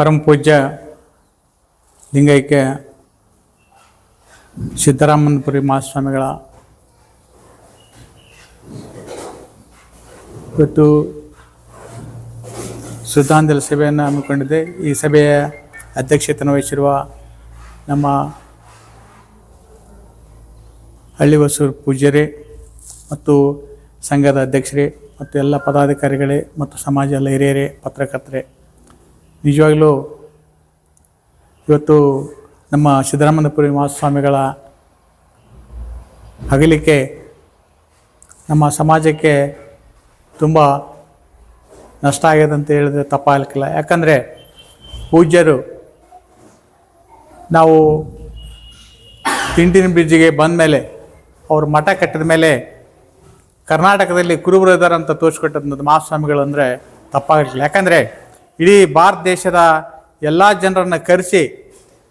ಪರಮ ಪೂಜ್ಯ ಲಿಂಗೈಕ್ಯ ಸಿದ್ದರಾಮನಪುರಿ ಮಹಾಸ್ವಾಮಿಗಳ ಇವತ್ತು ಶ್ರದ್ಧಾಂಜಲಿ ಸಭೆಯನ್ನು ಹಮ್ಮಿಕೊಂಡಿದೆ. ಈ ಸಭೆಯ ಅಧ್ಯಕ್ಷತೆಯನ್ನು ವಹಿಸಿರುವ ನಮ್ಮ ಹಳ್ಳಿ ಹೊಸೂರು ಪೂಜ್ಯರೇ ಮತ್ತು ಸಂಘದ ಅಧ್ಯಕ್ಷರೇ ಮತ್ತು ಎಲ್ಲ ಪದಾಧಿಕಾರಿಗಳೇ ಮತ್ತು ಸಮಾಜ ಎಲ್ಲ ಹಿರಿಯರೇ, ಪತ್ರಕರ್ತರೇ. ನಿಜವಾಗಲೂ ಇವತ್ತು ನಮ್ಮ ಸಿದ್ದರಾಮನಪುರಿ ಮಹಾಸ್ವಾಮಿಗಳ ಅಗಲಿಕೆ ನಮ್ಮ ಸಮಾಜಕ್ಕೆ ತುಂಬ ನಷ್ಟ ಆಗಿದೆ ಅಂತ ಹೇಳಿದ್ರೆ ತಪ್ಪಾಗಲಿಕ್ಕಿಲ್ಲ. ಯಾಕಂದರೆ ಪೂಜ್ಯರು ನಾವು ತಿಂಟಿನ ಬ್ರಿಡ್ಜಿಗೆ ಬಂದ ಮೇಲೆ ಅವ್ರು ಮಠ ಕಟ್ಟಿದ ಮೇಲೆ ಕರ್ನಾಟಕದಲ್ಲಿ ಕುರುಬರು ಅಂತ ತೋರಿಸ್ಕೊಟ್ಟಂಥದ್ದು ಮಹಾಸ್ವಾಮಿಗಳು ಅಂದರೆ ತಪ್ಪಾಗಲಿಲ್ಲ ಯಾಕಂದರೆ ಇಡೀ ಭಾರತ ದೇಶದ ಎಲ್ಲ ಜನರನ್ನು ಕರೆಸಿ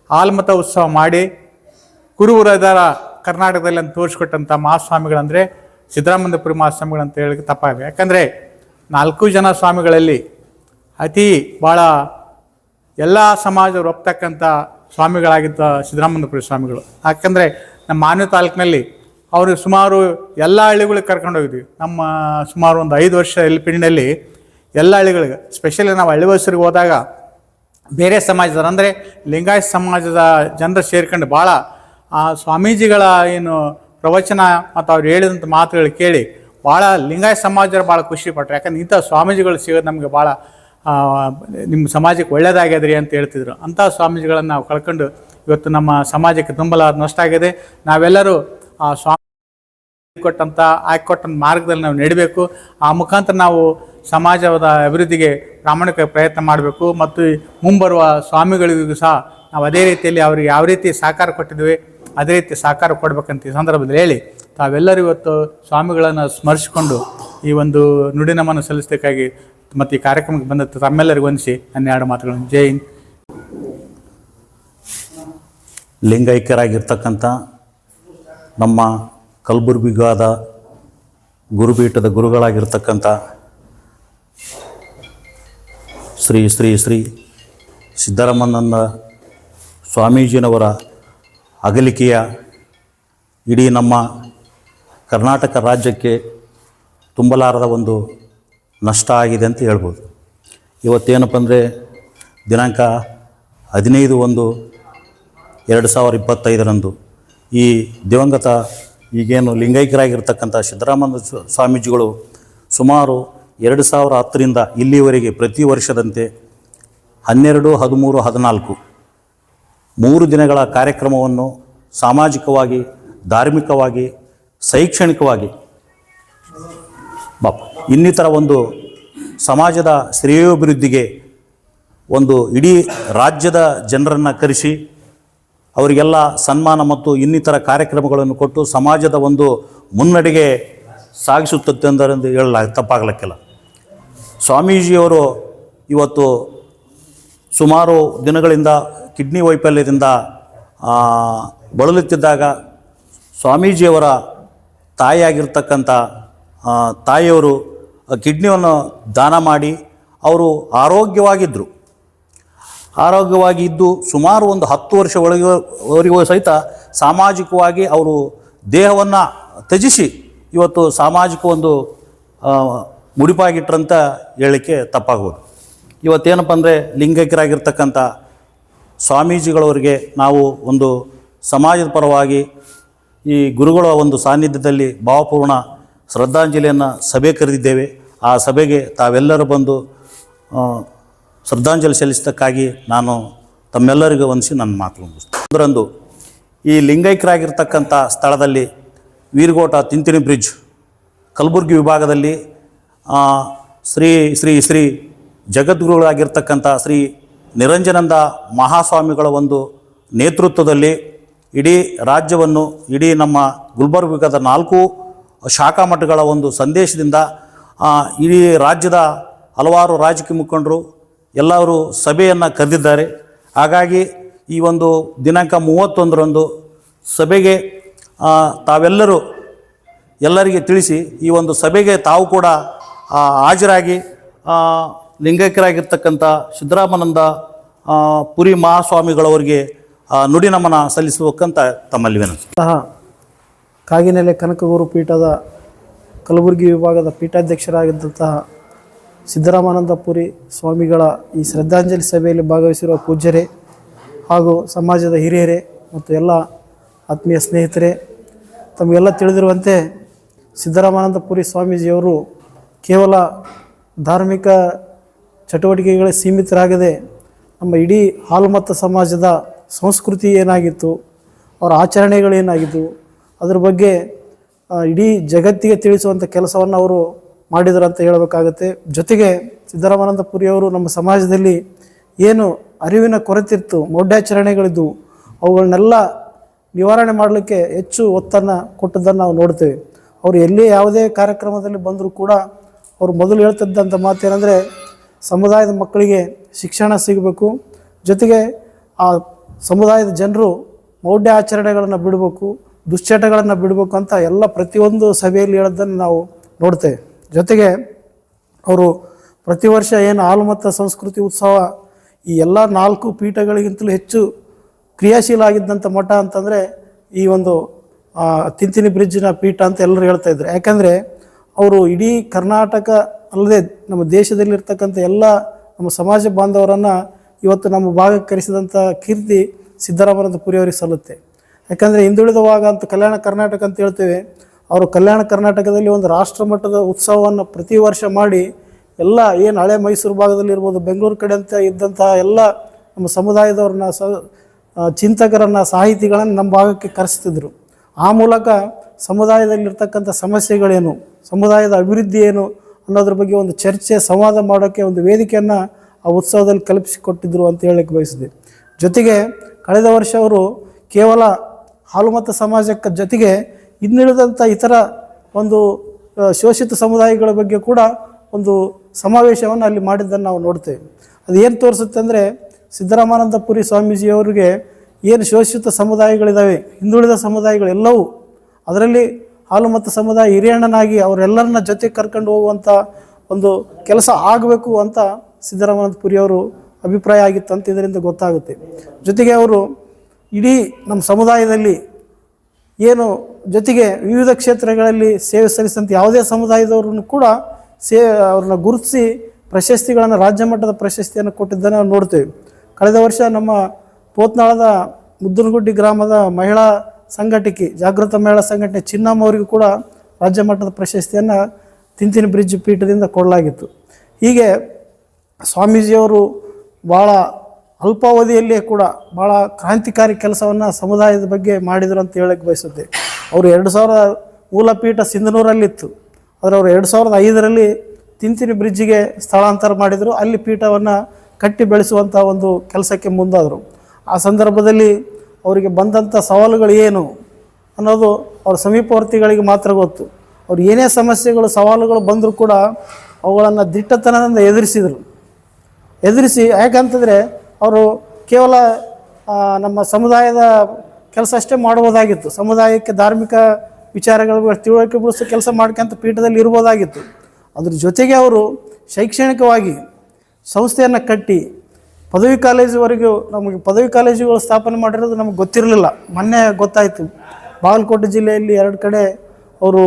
ಆಲ್ಮತ ಉತ್ಸವ ಮಾಡಿ ಕುರುಬುರದರ ಕರ್ನಾಟಕದಲ್ಲಿ ಅಂತ ತೋರಿಸ್ಕೊಟ್ಟಂಥ ಮಹಾಸ್ವಾಮಿಗಳಂದರೆ ಸಿದ್ದರಾಮಂದಪುರಿ ಮಹಾಸ್ವಾಮಿಗಳು ಅಂತ ಹೇಳಿ ತಪ್ಪಾಗಿದೆ ಯಾಕಂದರೆ ನಾಲ್ಕು ಜನ ಸ್ವಾಮಿಗಳಲ್ಲಿ ಅತಿ ಭಾಳ ಎಲ್ಲ ಸಮಾಜವರು ಒಪ್ತಕ್ಕಂಥ ಸ್ವಾಮಿಗಳಾಗಿದ್ದ ಸಿದ್ದರಾಮಂದಪುರಿ ಸ್ವಾಮಿಗಳು. ಯಾಕಂದರೆ ನಮ್ಮ ಮಾನ್ಯ ತಾಲೂಕಿನಲ್ಲಿ ಅವರು ಸುಮಾರು ಎಲ್ಲ ಹಳ್ಳಿಗಳಿಗೆ ಕರ್ಕೊಂಡು ಹೋಗಿದ್ವಿ. ನಮ್ಮ ಸುಮಾರು ಒಂದು ಐದು ವರ್ಷ ಎಲ್ ಪಿಂಡಿನಲ್ಲಿ ಎಲ್ಲ ಹಳ್ಳಿಗಳಿಗೆ ಸ್ಪೆಷಲಿ ನಾವು ಹಳ್ಳಿ ವಯಸ್ಸರಿಗೆ ಹೋದಾಗ ಬೇರೆ ಸಮಾಜದವ್ರು, ಅಂದರೆ ಲಿಂಗಾಯತ ಸಮಾಜದ ಜನರು ಸೇರ್ಕೊಂಡು ಭಾಳ, ಆ, ಸ್ವಾಮೀಜಿಗಳ ಏನು ಪ್ರವಚನ ಮತ್ತು ಅವ್ರು ಹೇಳಿದಂಥ ಮಾತುಗಳು ಕೇಳಿ ಭಾಳ ಲಿಂಗಾಯತ ಸಮಾಜರು ಭಾಳ ಖುಷಿ ಪಟ್ಟರು ಯಾಕಂದ್ರೆ ಇಂಥ ಸ್ವಾಮೀಜಿಗಳು ಸಿಗೋದು ನಮಗೆ ಭಾಳ ನಿಮ್ಮ ಸಮಾಜಕ್ಕೆ ಒಳ್ಳೇದಾಗ್ಯದ್ರಿ ಅಂತ ಹೇಳ್ತಿದ್ರು. ಅಂಥ ಸ್ವಾಮೀಜಿಗಳನ್ನು ನಾವು ಕಳ್ಕೊಂಡು ಇವತ್ತು ನಮ್ಮ ಸಮಾಜಕ್ಕೆ ತುಂಬಲಾದ ನಷ್ಟ ಆಗಿದೆ. ನಾವೆಲ್ಲರೂ, ಆ ಸ್ವಾಮಿ ಕೊಟ್ಟಂಥ ಹಾಕಿಕೊಟ್ಟಂಥ ಮಾರ್ಗದಲ್ಲಿ ನಾವು ನಡಿಬೇಕು. ಆ ಮುಖಾಂತರ ನಾವು ಸಮಾಜದ ಅಭಿವೃದ್ಧಿಗೆ ಪ್ರಾಮಾಣಿಕ ಪ್ರಯತ್ನ ಮಾಡಬೇಕು. ಮತ್ತು ಮುಂಬರುವ ಸ್ವಾಮಿಗಳಿಗೂ ಸಹ ನಾವು ಅದೇ ರೀತಿಯಲ್ಲಿ ಅವರಿಗೆ ಯಾವ ರೀತಿ ಸಹಕಾರ ಕೊಟ್ಟಿದ್ವಿ, ಅದೇ ರೀತಿ ಸಹಕಾರ ಕೊಡಬೇಕಂತ ಈ ಸಂದರ್ಭದಲ್ಲಿ ಹೇಳಿ, ತಾವೆಲ್ಲರೂ ಇವತ್ತು ಸ್ವಾಮಿಗಳನ್ನು ಸ್ಮರಿಸಿಕೊಂಡು ಈ ಒಂದು ನುಡಿನಮನ ಸಲ್ಲಿಸಬೇಕಾಗಿ ಮತ್ತು ಈ ಕಾರ್ಯಕ್ರಮಕ್ಕೆ ಬಂದ ತಮ್ಮೆಲ್ಲರಿಗೂ ಹೊಂದಿಸಿ ನನ್ನ ಎರಡು ಮಾತುಗಳನ್ನು. ಜೈ ಲಿಂಗೈಕ್ಯರಾಗಿರ್ತಕ್ಕಂಥ ನಮ್ಮ ಕಲಬುರ್ಗಿಗಾದ ಗುರುಪೀಠದ ಗುರುಗಳಾಗಿರ್ತಕ್ಕಂಥ ಶ್ರೀ ಶ್ರೀ ಶ್ರೀ ಸಿದ್ದರಾಮಣ್ಣನ ಸ್ವಾಮೀಜಿನವರ ಅಗಲಿಕೆಯ ಇಡೀ ನಮ್ಮ ಕರ್ನಾಟಕ ರಾಜ್ಯಕ್ಕೆ ತುಂಬಲಾರದ ಒಂದು ನಷ್ಟ ಆಗಿದೆ ಅಂತ ಹೇಳ್ಬೋದು. ಇವತ್ತೇನಪ್ಪ ಅಂದರೆ ದಿನಾಂಕ ಹದಿನೈದು ಒಂದು ಎರಡು ಸಾವಿರ ಇಪ್ಪತ್ತೈದರಂದು ಈ ದಿವಂಗತ ಈಗೇನು ಲಿಂಗೈಕ್ಯರಾಗಿರ್ತಕ್ಕಂಥ ಸಿದ್ದರಾಮಯ್ಯ ಸ್ವಾಮೀಜಿಗಳು ಸುಮಾರು ಎರಡು ಸಾವಿರ ಹತ್ತರಿಂದ ಇಲ್ಲಿವರೆಗೆ ಪ್ರತಿ ವರ್ಷದಂತೆ ಹನ್ನೆರಡು, ಹದಿಮೂರು, ಹದಿನಾಲ್ಕು ಮೂರು ದಿನಗಳ ಕಾರ್ಯಕ್ರಮವನ್ನು ಸಾಮಾಜಿಕವಾಗಿ, ಧಾರ್ಮಿಕವಾಗಿ, ಶೈಕ್ಷಣಿಕವಾಗಿ ಬಾಪ್, ಇನ್ನಿತರ ಒಂದು ಸಮಾಜದ ಶ್ರೇಯೋಭಿವೃದ್ಧಿಗೆ ಒಂದು ಇಡೀ ರಾಜ್ಯದ ಜನರನ್ನು ಕರೆಸಿ ಅವರಿಗೆಲ್ಲ ಸನ್ಮಾನ ಮತ್ತು ಇನ್ನಿತರ ಕಾರ್ಯಕ್ರಮಗಳನ್ನು ಕೊಟ್ಟು ಸಮಾಜದ ಒಂದು ಮುನ್ನಡೆಗೆ ಸಾಗಿಸುತ್ತದೆ ಎಂದರೆಂದು ಹೇಳಲ ತಪ್ಪಾಗಲಿಕ್ಕಿಲ್ಲ. ಸ್ವಾಮೀಜಿಯವರು ಇವತ್ತು ಸುಮಾರು ದಿನಗಳಿಂದ ಕಿಡ್ನಿ ವೈಫಲ್ಯದಿಂದ ಬಳಲುತ್ತಿದ್ದಾಗ ಸ್ವಾಮೀಜಿಯವರ ತಾಯಿಯಾಗಿರ್ತಕ್ಕಂಥ ತಾಯಿಯವರು ಕಿಡ್ನಿಯನ್ನು ದಾನ ಮಾಡಿ ಅವರು ಆರೋಗ್ಯವಾಗಿದ್ದರು. ಆರೋಗ್ಯವಾಗಿ ಇದ್ದು ಸುಮಾರು ಒಂದು ಹತ್ತು ವರ್ಷ ಒಳಗೆ ಸಹಿತ ಸಾಮಾಜಿಕವಾಗಿ ಅವರು ದೇಹವನ್ನು ತ್ಯಜಿಸಿ ಇವತ್ತು ಸಾಮಾಜಿಕ ಒಂದು ಮುಡಿಪಾಗಿಟ್ರಂತ ಹೇಳಲಿಕ್ಕೆ ತಪ್ಪಾಗ್ಬೋದು. ಇವತ್ತೇನಪ್ಪ ಅಂದರೆ ಲಿಂಗೈಕ್ಯರಾಗಿರ್ತಕ್ಕಂಥ ಸ್ವಾಮೀಜಿಗಳವರಿಗೆ ನಾವು ಒಂದು ಸಮಾಜದ ಪರವಾಗಿ ಈ ಗುರುಗಳ ಒಂದು ಸಾನ್ನಿಧ್ಯದಲ್ಲಿ ಭಾವಪೂರ್ಣ ಶ್ರದ್ಧಾಂಜಲಿಯನ್ನು ಸಭೆ ಕರೆದಿದ್ದೇವೆ. ಆ ಸಭೆಗೆ ತಾವೆಲ್ಲರೂ ಬಂದು ಶ್ರದ್ಧಾಂಜಲಿ ಸಲ್ಲಿಸಿದ್ದಕ್ಕಾಗಿ ನಾನು ತಮ್ಮೆಲ್ಲರಿಗೂ ವಂದಿಸಿ ನನ್ನ ಮಾತು ಮುಗಿಸ್ತೇನೆ. ಅದರಂದು ಈ ಲಿಂಗೈಕ್ಯರಾಗಿರ್ತಕ್ಕಂಥ ಸ್ಥಳದಲ್ಲಿ ವೀರಗೋಟ ತಿಂತಿನಿ ಬ್ರಿಡ್ಜ್, ಕಲಬುರಗಿ ವಿಭಾಗದಲ್ಲಿ ಶ್ರೀ ಶ್ರೀ ಶ್ರೀ ಜಗದ್ಗುರುಗಳಾಗಿರ್ತಕ್ಕಂಥ ಶ್ರೀ ನಿರಂಜನಂದ ಮಹಾಸ್ವಾಮಿಗಳ ಒಂದು ನೇತೃತ್ವದಲ್ಲಿ ಇಡೀ ರಾಜ್ಯವನ್ನು, ಇಡೀ ನಮ್ಮ ಗುಲ್ಬರ್ಗದ ನಾಲ್ಕು ಶಾಖಾ ಮಠಗಳ ಒಂದು ಸಂದೇಶದಿಂದ ಇಡೀ ರಾಜ್ಯದ ಹಲವಾರು ರಾಜಕೀಯ ಮುಖಂಡರು ಎಲ್ಲರೂ ಸಭೆಯನ್ನು ಕರೆದಿದ್ದಾರೆ. ಹಾಗಾಗಿ ಈ ಒಂದು ದಿನಾಂಕ ಮೂವತ್ತೊಂದರಂದು ಸಭೆಗೆ ತಾವೆಲ್ಲರೂ ಎಲ್ಲರಿಗೆ ತಿಳಿಸಿ ಈ ಒಂದು ಸಭೆಗೆ ತಾವು ಕೂಡ ಹಾಜರಾಗಿ ಲಿಂಗೈಕ್ಯರಾಗಿರ್ತಕ್ಕಂಥ ಸಿದ್ದರಾಮಾನಂದ ಪುರಿ ಮಹಾಸ್ವಾಮಿಗಳವರಿಗೆ ನುಡಿ ನಮನ ಸಲ್ಲಿಸಬೇಕಂತ ತಮ್ಮಲ್ಲಿ ಸಹ ಕಾಗಿನೆಲೆ ಕನಕಗುರು ಪೀಠದ ಕಲಬುರಗಿ ವಿಭಾಗದ ಪೀಠಾಧ್ಯಕ್ಷರಾಗಿದ್ದಂತಹ ಸಿದ್ದರಾಮಾನಂದ ಪುರಿ ಸ್ವಾಮಿಗಳ ಈ ಶ್ರದ್ಧಾಂಜಲಿ ಸಭೆಯಲ್ಲಿ ಭಾಗವಹಿಸಿರುವ ಪೂಜ್ಯರೇ ಹಾಗೂ ಸಮಾಜದ ಹಿರಿಯರೇ ಮತ್ತು ಎಲ್ಲ ಆತ್ಮೀಯ ಸ್ನೇಹಿತರೆ, ತಮಗೆಲ್ಲ ತಿಳಿದಿರುವಂತೆ ಸಿದ್ದರಾಮಾನಂದಪುರಿ ಸ್ವಾಮೀಜಿಯವರು ಕೇವಲ ಧಾರ್ಮಿಕ ಚಟುವಟಿಕೆಗಳೇ ಸೀಮಿತರಾಗದೆ ನಮ್ಮ ಇಡೀ ಹಾಲುಮತ್ತ ಸಮಾಜದ ಸಂಸ್ಕೃತಿ ಏನಾಗಿತ್ತು, ಅವರ ಆಚರಣೆಗಳೇನಾಗಿದ್ದವು ಅದ್ರ ಬಗ್ಗೆ ಇಡೀ ಜಗತ್ತಿಗೆ ತಿಳಿಸುವಂಥ ಕೆಲಸವನ್ನು ಅವರು ಮಾಡಿದರು ಅಂತ ಹೇಳಬೇಕಾಗುತ್ತೆ. ಜೊತೆಗೆ ಸಿದ್ದರಾಮಾನಂದ ಪುರಿಯವರು ನಮ್ಮ ಸಮಾಜದಲ್ಲಿ ಏನು ಅರಿವಿನ ಕೊರತಿತ್ತು ಮೌಢ್ಯಾಚರಣೆಗಳಿದ್ದವು ಅವುಗಳನ್ನೆಲ್ಲ ನಿವಾರಣೆ ಮಾಡಲಿಕ್ಕೆ ಹೆಚ್ಚು ಒತ್ತನ್ನು ಕೊಟ್ಟದ್ದನ್ನು ನಾವು ನೋಡ್ತೇವೆ. ಅವರು ಎಲ್ಲಿ ಯಾವುದೇ ಕಾರ್ಯಕ್ರಮದಲ್ಲಿ ಬಂದರೂ ಕೂಡ ಅವರು ಮೊದಲು ಹೇಳ್ತಿದ್ದಂಥ ಮಾತೇನೆಂದರೆ, ಸಮುದಾಯದ ಮಕ್ಕಳಿಗೆ ಶಿಕ್ಷಣ ಸಿಗಬೇಕು. ಜೊತೆಗೆ ಆ ಸಮುದಾಯದ ಜನರು ಮೌಢ್ಯ ಆಚರಣೆಗಳನ್ನು ಬಿಡಬೇಕು, ದುಶ್ಚಟಗಳನ್ನು ಬಿಡಬೇಕು ಅಂತ ಎಲ್ಲ ಪ್ರತಿಯೊಂದು ಸಭೆಯಲ್ಲಿ ಹೇಳೋದನ್ನು ನಾವು ನೋಡ್ತೇವೆ. ಜೊತೆಗೆ ಅವರು ಪ್ರತಿ ವರ್ಷ ಏನು ಆಲಮತ್ತ ಸಂಸ್ಕೃತಿ ಉತ್ಸವ ಈ ಎಲ್ಲ ನಾಲ್ಕು ಪೀಠಗಳಿಗಿಂತಲೂ ಹೆಚ್ಚು ಕ್ರಿಯಾಶೀಲ ಆಗಿದ್ದಂಥ ಮಠ ಅಂತಂದರೆ ಈ ಒಂದು ತಿಂತಿನಿ ಬ್ರಿಡ್ಜಿನ ಪೀಠ ಅಂತ ಎಲ್ಲರೂ ಹೇಳ್ತಾ ಇದ್ದರು ಯಾಕಂದರೆ ಅವರು ಇಡೀ ಕರ್ನಾಟಕ ಅಲ್ಲದೆ ನಮ್ಮ ದೇಶದಲ್ಲಿರ್ತಕ್ಕಂಥ ಎಲ್ಲ ನಮ್ಮ ಸಮಾಜ ಬಾಂಧವರನ್ನು ಇವತ್ತು ನಮ್ಮ ಭಾಗಕ್ಕೆ ಕರೆಸಿದಂಥ ಕೀರ್ತಿ ಸಿದ್ದರಾಮನಂದ ಪುರಿಯವರಿಗೆ ಸಲ್ಲುತ್ತೆ. ಯಾಕಂದರೆ ಹಿಂದುಳಿದವಾಗ ಅಂತ ಕಲ್ಯಾಣ ಕರ್ನಾಟಕ ಅಂತ ಹೇಳ್ತೇವೆ ಅವರು ಕಲ್ಯಾಣ ಕರ್ನಾಟಕದಲ್ಲಿ ಒಂದು ರಾಷ್ಟ್ರ ಮಟ್ಟದ ಉತ್ಸವವನ್ನು ಪ್ರತಿ ವರ್ಷ ಮಾಡಿ ಎಲ್ಲ ಏನು ಹಳೆ ಮೈಸೂರು ಭಾಗದಲ್ಲಿ ಇರ್ಬೋದು, ಬೆಂಗಳೂರು ಕಡೆ ಅಂತ ಇದ್ದಂತಹ ಎಲ್ಲ ನಮ್ಮ ಸಮುದಾಯದವ್ರನ್ನ ಸ ಚಿಂತಕರನ್ನ, ಸಾಹಿತಿಗಳನ್ನು ನಮ್ಮ ಭಾಗಕ್ಕೆ ಕರೆಸ್ತಿದ್ರು. ಆ ಮೂಲಕ ಸಮುದಾಯದಲ್ಲಿರ್ತಕ್ಕಂಥ ಸಮಸ್ಯೆಗಳೇನು, ಸಮುದಾಯದ ಅಭಿವೃದ್ಧಿ ಏನು ಅನ್ನೋದ್ರ ಬಗ್ಗೆ ಒಂದು ಚರ್ಚೆ, ಸಂವಾದ ಮಾಡೋಕ್ಕೆ ಒಂದು ವೇದಿಕೆಯನ್ನು ಆ ಉತ್ಸವದಲ್ಲಿ ಕಲ್ಪಿಸಿಕೊಟ್ಟಿದ್ರು ಅಂತ ಹೇಳಕ್ಕೆ ಬಯಸಿದೆ. ಜೊತೆಗೆ ಕಳೆದ ವರ್ಷ ಅವರು ಕೇವಲ ಹಾಲುಮತ ಸಮಾಜಕ್ಕೆ ಜೊತೆಗೆ ಇನ್ನುಳಿದಂಥ ಇತರ ಒಂದು ಶೋಷಿತ ಸಮುದಾಯಗಳ ಬಗ್ಗೆ ಕೂಡ ಒಂದು ಸಮಾವೇಶವನ್ನು ಅಲ್ಲಿ ಮಾಡಿದ್ದನ್ನು ನಾವು ನೋಡ್ತೇವೆ. ಅದು ಏನು ತೋರಿಸುತ್ತೆ ಅಂದರೆ ಸಿದ್ದರಾಮಾನಂದಪುರಿ ಸ್ವಾಮೀಜಿಯವರಿಗೆ ಏನು ಶೋಷಿತ ಸಮುದಾಯಗಳಿದ್ದಾವೆ ಹಿಂದುಳಿದ ಸಮುದಾಯಗಳೆಲ್ಲವೂ ಅದರಲ್ಲಿ ಹಾಲು ಮತ್ತು ಸಮುದಾಯ ಹಿರಿಯಣ್ಣನಾಗಿ ಅವರೆಲ್ಲರನ್ನ ಜೊತೆ ಕರ್ಕೊಂಡು ಹೋಗುವಂಥ ಒಂದು ಕೆಲಸ ಆಗಬೇಕು ಅಂತ ಸಿದ್ದರಾಮನಂದಪುರಿ ಅವರು ಅಭಿಪ್ರಾಯ ಆಗಿತ್ತು ಅಂತ ಇದರಿಂದ ಗೊತ್ತಾಗುತ್ತೆ. ಜೊತೆಗೆ ಅವರು ಇಡೀ ನಮ್ಮ ಸಮುದಾಯದಲ್ಲಿ ಏನು ಜೊತೆಗೆ ವಿವಿಧ ಕ್ಷೇತ್ರಗಳಲ್ಲಿ ಸೇವೆ ಸಲ್ಲಿಸಿದಂಥ ಯಾವುದೇ ಸಮುದಾಯದವ್ರನ್ನು ಕೂಡ ಸೇ ಅವ್ರನ್ನ ಗುರುತಿಸಿ ಪ್ರಶಸ್ತಿಗಳನ್ನು ರಾಜ್ಯ ಮಟ್ಟದ ಪ್ರಶಸ್ತಿಯನ್ನು ಕೊಟ್ಟಿದ್ದನ್ನು ನಾವು ನೋಡ್ತೇವೆ. ಕಳೆದ ವರ್ಷ ನಮ್ಮ ಪೋತ್ನಾಳದ ಮುದ್ದನಗುಡ್ಡಿ ಗ್ರಾಮದ ಮಹಿಳಾ ಸಂಘಟಕಿ, ಜಾಗೃತ ಮಹಿಳಾ ಸಂಘಟನೆ ಚಿನ್ನಮ್ಮ ಅವರಿಗೂ ಕೂಡ ರಾಜ್ಯ ಮಟ್ಟದ ಪ್ರಶಸ್ತಿಯನ್ನು ತಿಂತಿನ ಬ್ರಿಡ್ಜ್ ಪೀಠದಿಂದ ಕೊಡಲಾಗಿತ್ತು. ಹೀಗೆ ಸ್ವಾಮೀಜಿಯವರು ಭಾಳ ಅಲ್ಪಾವಧಿಯಲ್ಲಿಯೇ ಕೂಡ ಭಾಳ ಕ್ರಾಂತಿಕಾರಿ ಕೆಲಸವನ್ನು ಸಮುದಾಯದ ಬಗ್ಗೆ ಮಾಡಿದರು ಅಂತ ಹೇಳಕ್ಕೆ ಬಯಸುತ್ತೆ. ಅವರು ಎರಡು ಸಾವಿರ ಮೂಲ ಪೀಠ ಸಿಂಧನೂರಲ್ಲಿತ್ತು. ಆದರೆ ಅವರು ಎರಡು ಸಾವಿರದ ಐದರಲ್ಲಿ ತಿಂತಿನಿ ಬ್ರಿಡ್ಜಿಗೆ ಸ್ಥಳಾಂತರ ಮಾಡಿದರು. ಅಲ್ಲಿ ಪೀಠವನ್ನು ಕಟ್ಟಿ ಬೆಳೆಸುವಂಥ ಒಂದು ಕೆಲಸಕ್ಕೆ ಮುಂದಾದರು. ಆ ಸಂದರ್ಭದಲ್ಲಿ ಅವರಿಗೆ ಬಂದಂಥ ಸವಾಲುಗಳು ಏನು ಅನ್ನೋದು ಅವರ ಸಮೀಪವರ್ತಿಗಳಿಗೆ ಮಾತ್ರ ಗೊತ್ತು. ಅವ್ರು ಏನೇ ಸಮಸ್ಯೆಗಳು, ಸವಾಲುಗಳು ಬಂದರೂ ಕೂಡ ಅವುಗಳನ್ನು ದಿಟ್ಟತನದಿಂದ ಎದುರಿಸಿದರು. ಎದುರಿಸಿ ಯಾಕಂತಂದರೆ ಅವರು ಕೇವಲ ನಮ್ಮ ಸಮುದಾಯದ ಕೆಲಸ ಅಷ್ಟೇ ಮಾಡ್ಬೋದಾಗಿತ್ತು ಸಮುದಾಯಕ್ಕೆ ಧಾರ್ಮಿಕ ವಿಚಾರಗಳ, ತಿಳುವಳಿಕೆ ಬಿಡಿಸೋ ಕೆಲಸ ಮಾಡ್ಕೊಂತ ಪೀಠದಲ್ಲಿ ಇರ್ಬೋದಾಗಿತ್ತು. ಅದ್ರ ಜೊತೆಗೆ ಅವರು ಶೈಕ್ಷಣಿಕವಾಗಿ ಸಂಸ್ಥೆಯನ್ನು ಕಟ್ಟಿ, ಪದವಿ ಕಾಲೇಜುವರೆಗೂ ನಮಗೆ ಪದವಿ ಕಾಲೇಜುಗಳು ಸ್ಥಾಪನೆ ಮಾಡಿರೋದು ನಮಗೆ ಗೊತ್ತಿರಲಿಲ್ಲ. ಮೊನ್ನೆ ಗೊತ್ತಾಯಿತು. ಬಾಗಲಕೋಟೆ ಜಿಲ್ಲೆಯಲ್ಲಿ ಎರಡು ಕಡೆ ಅವರು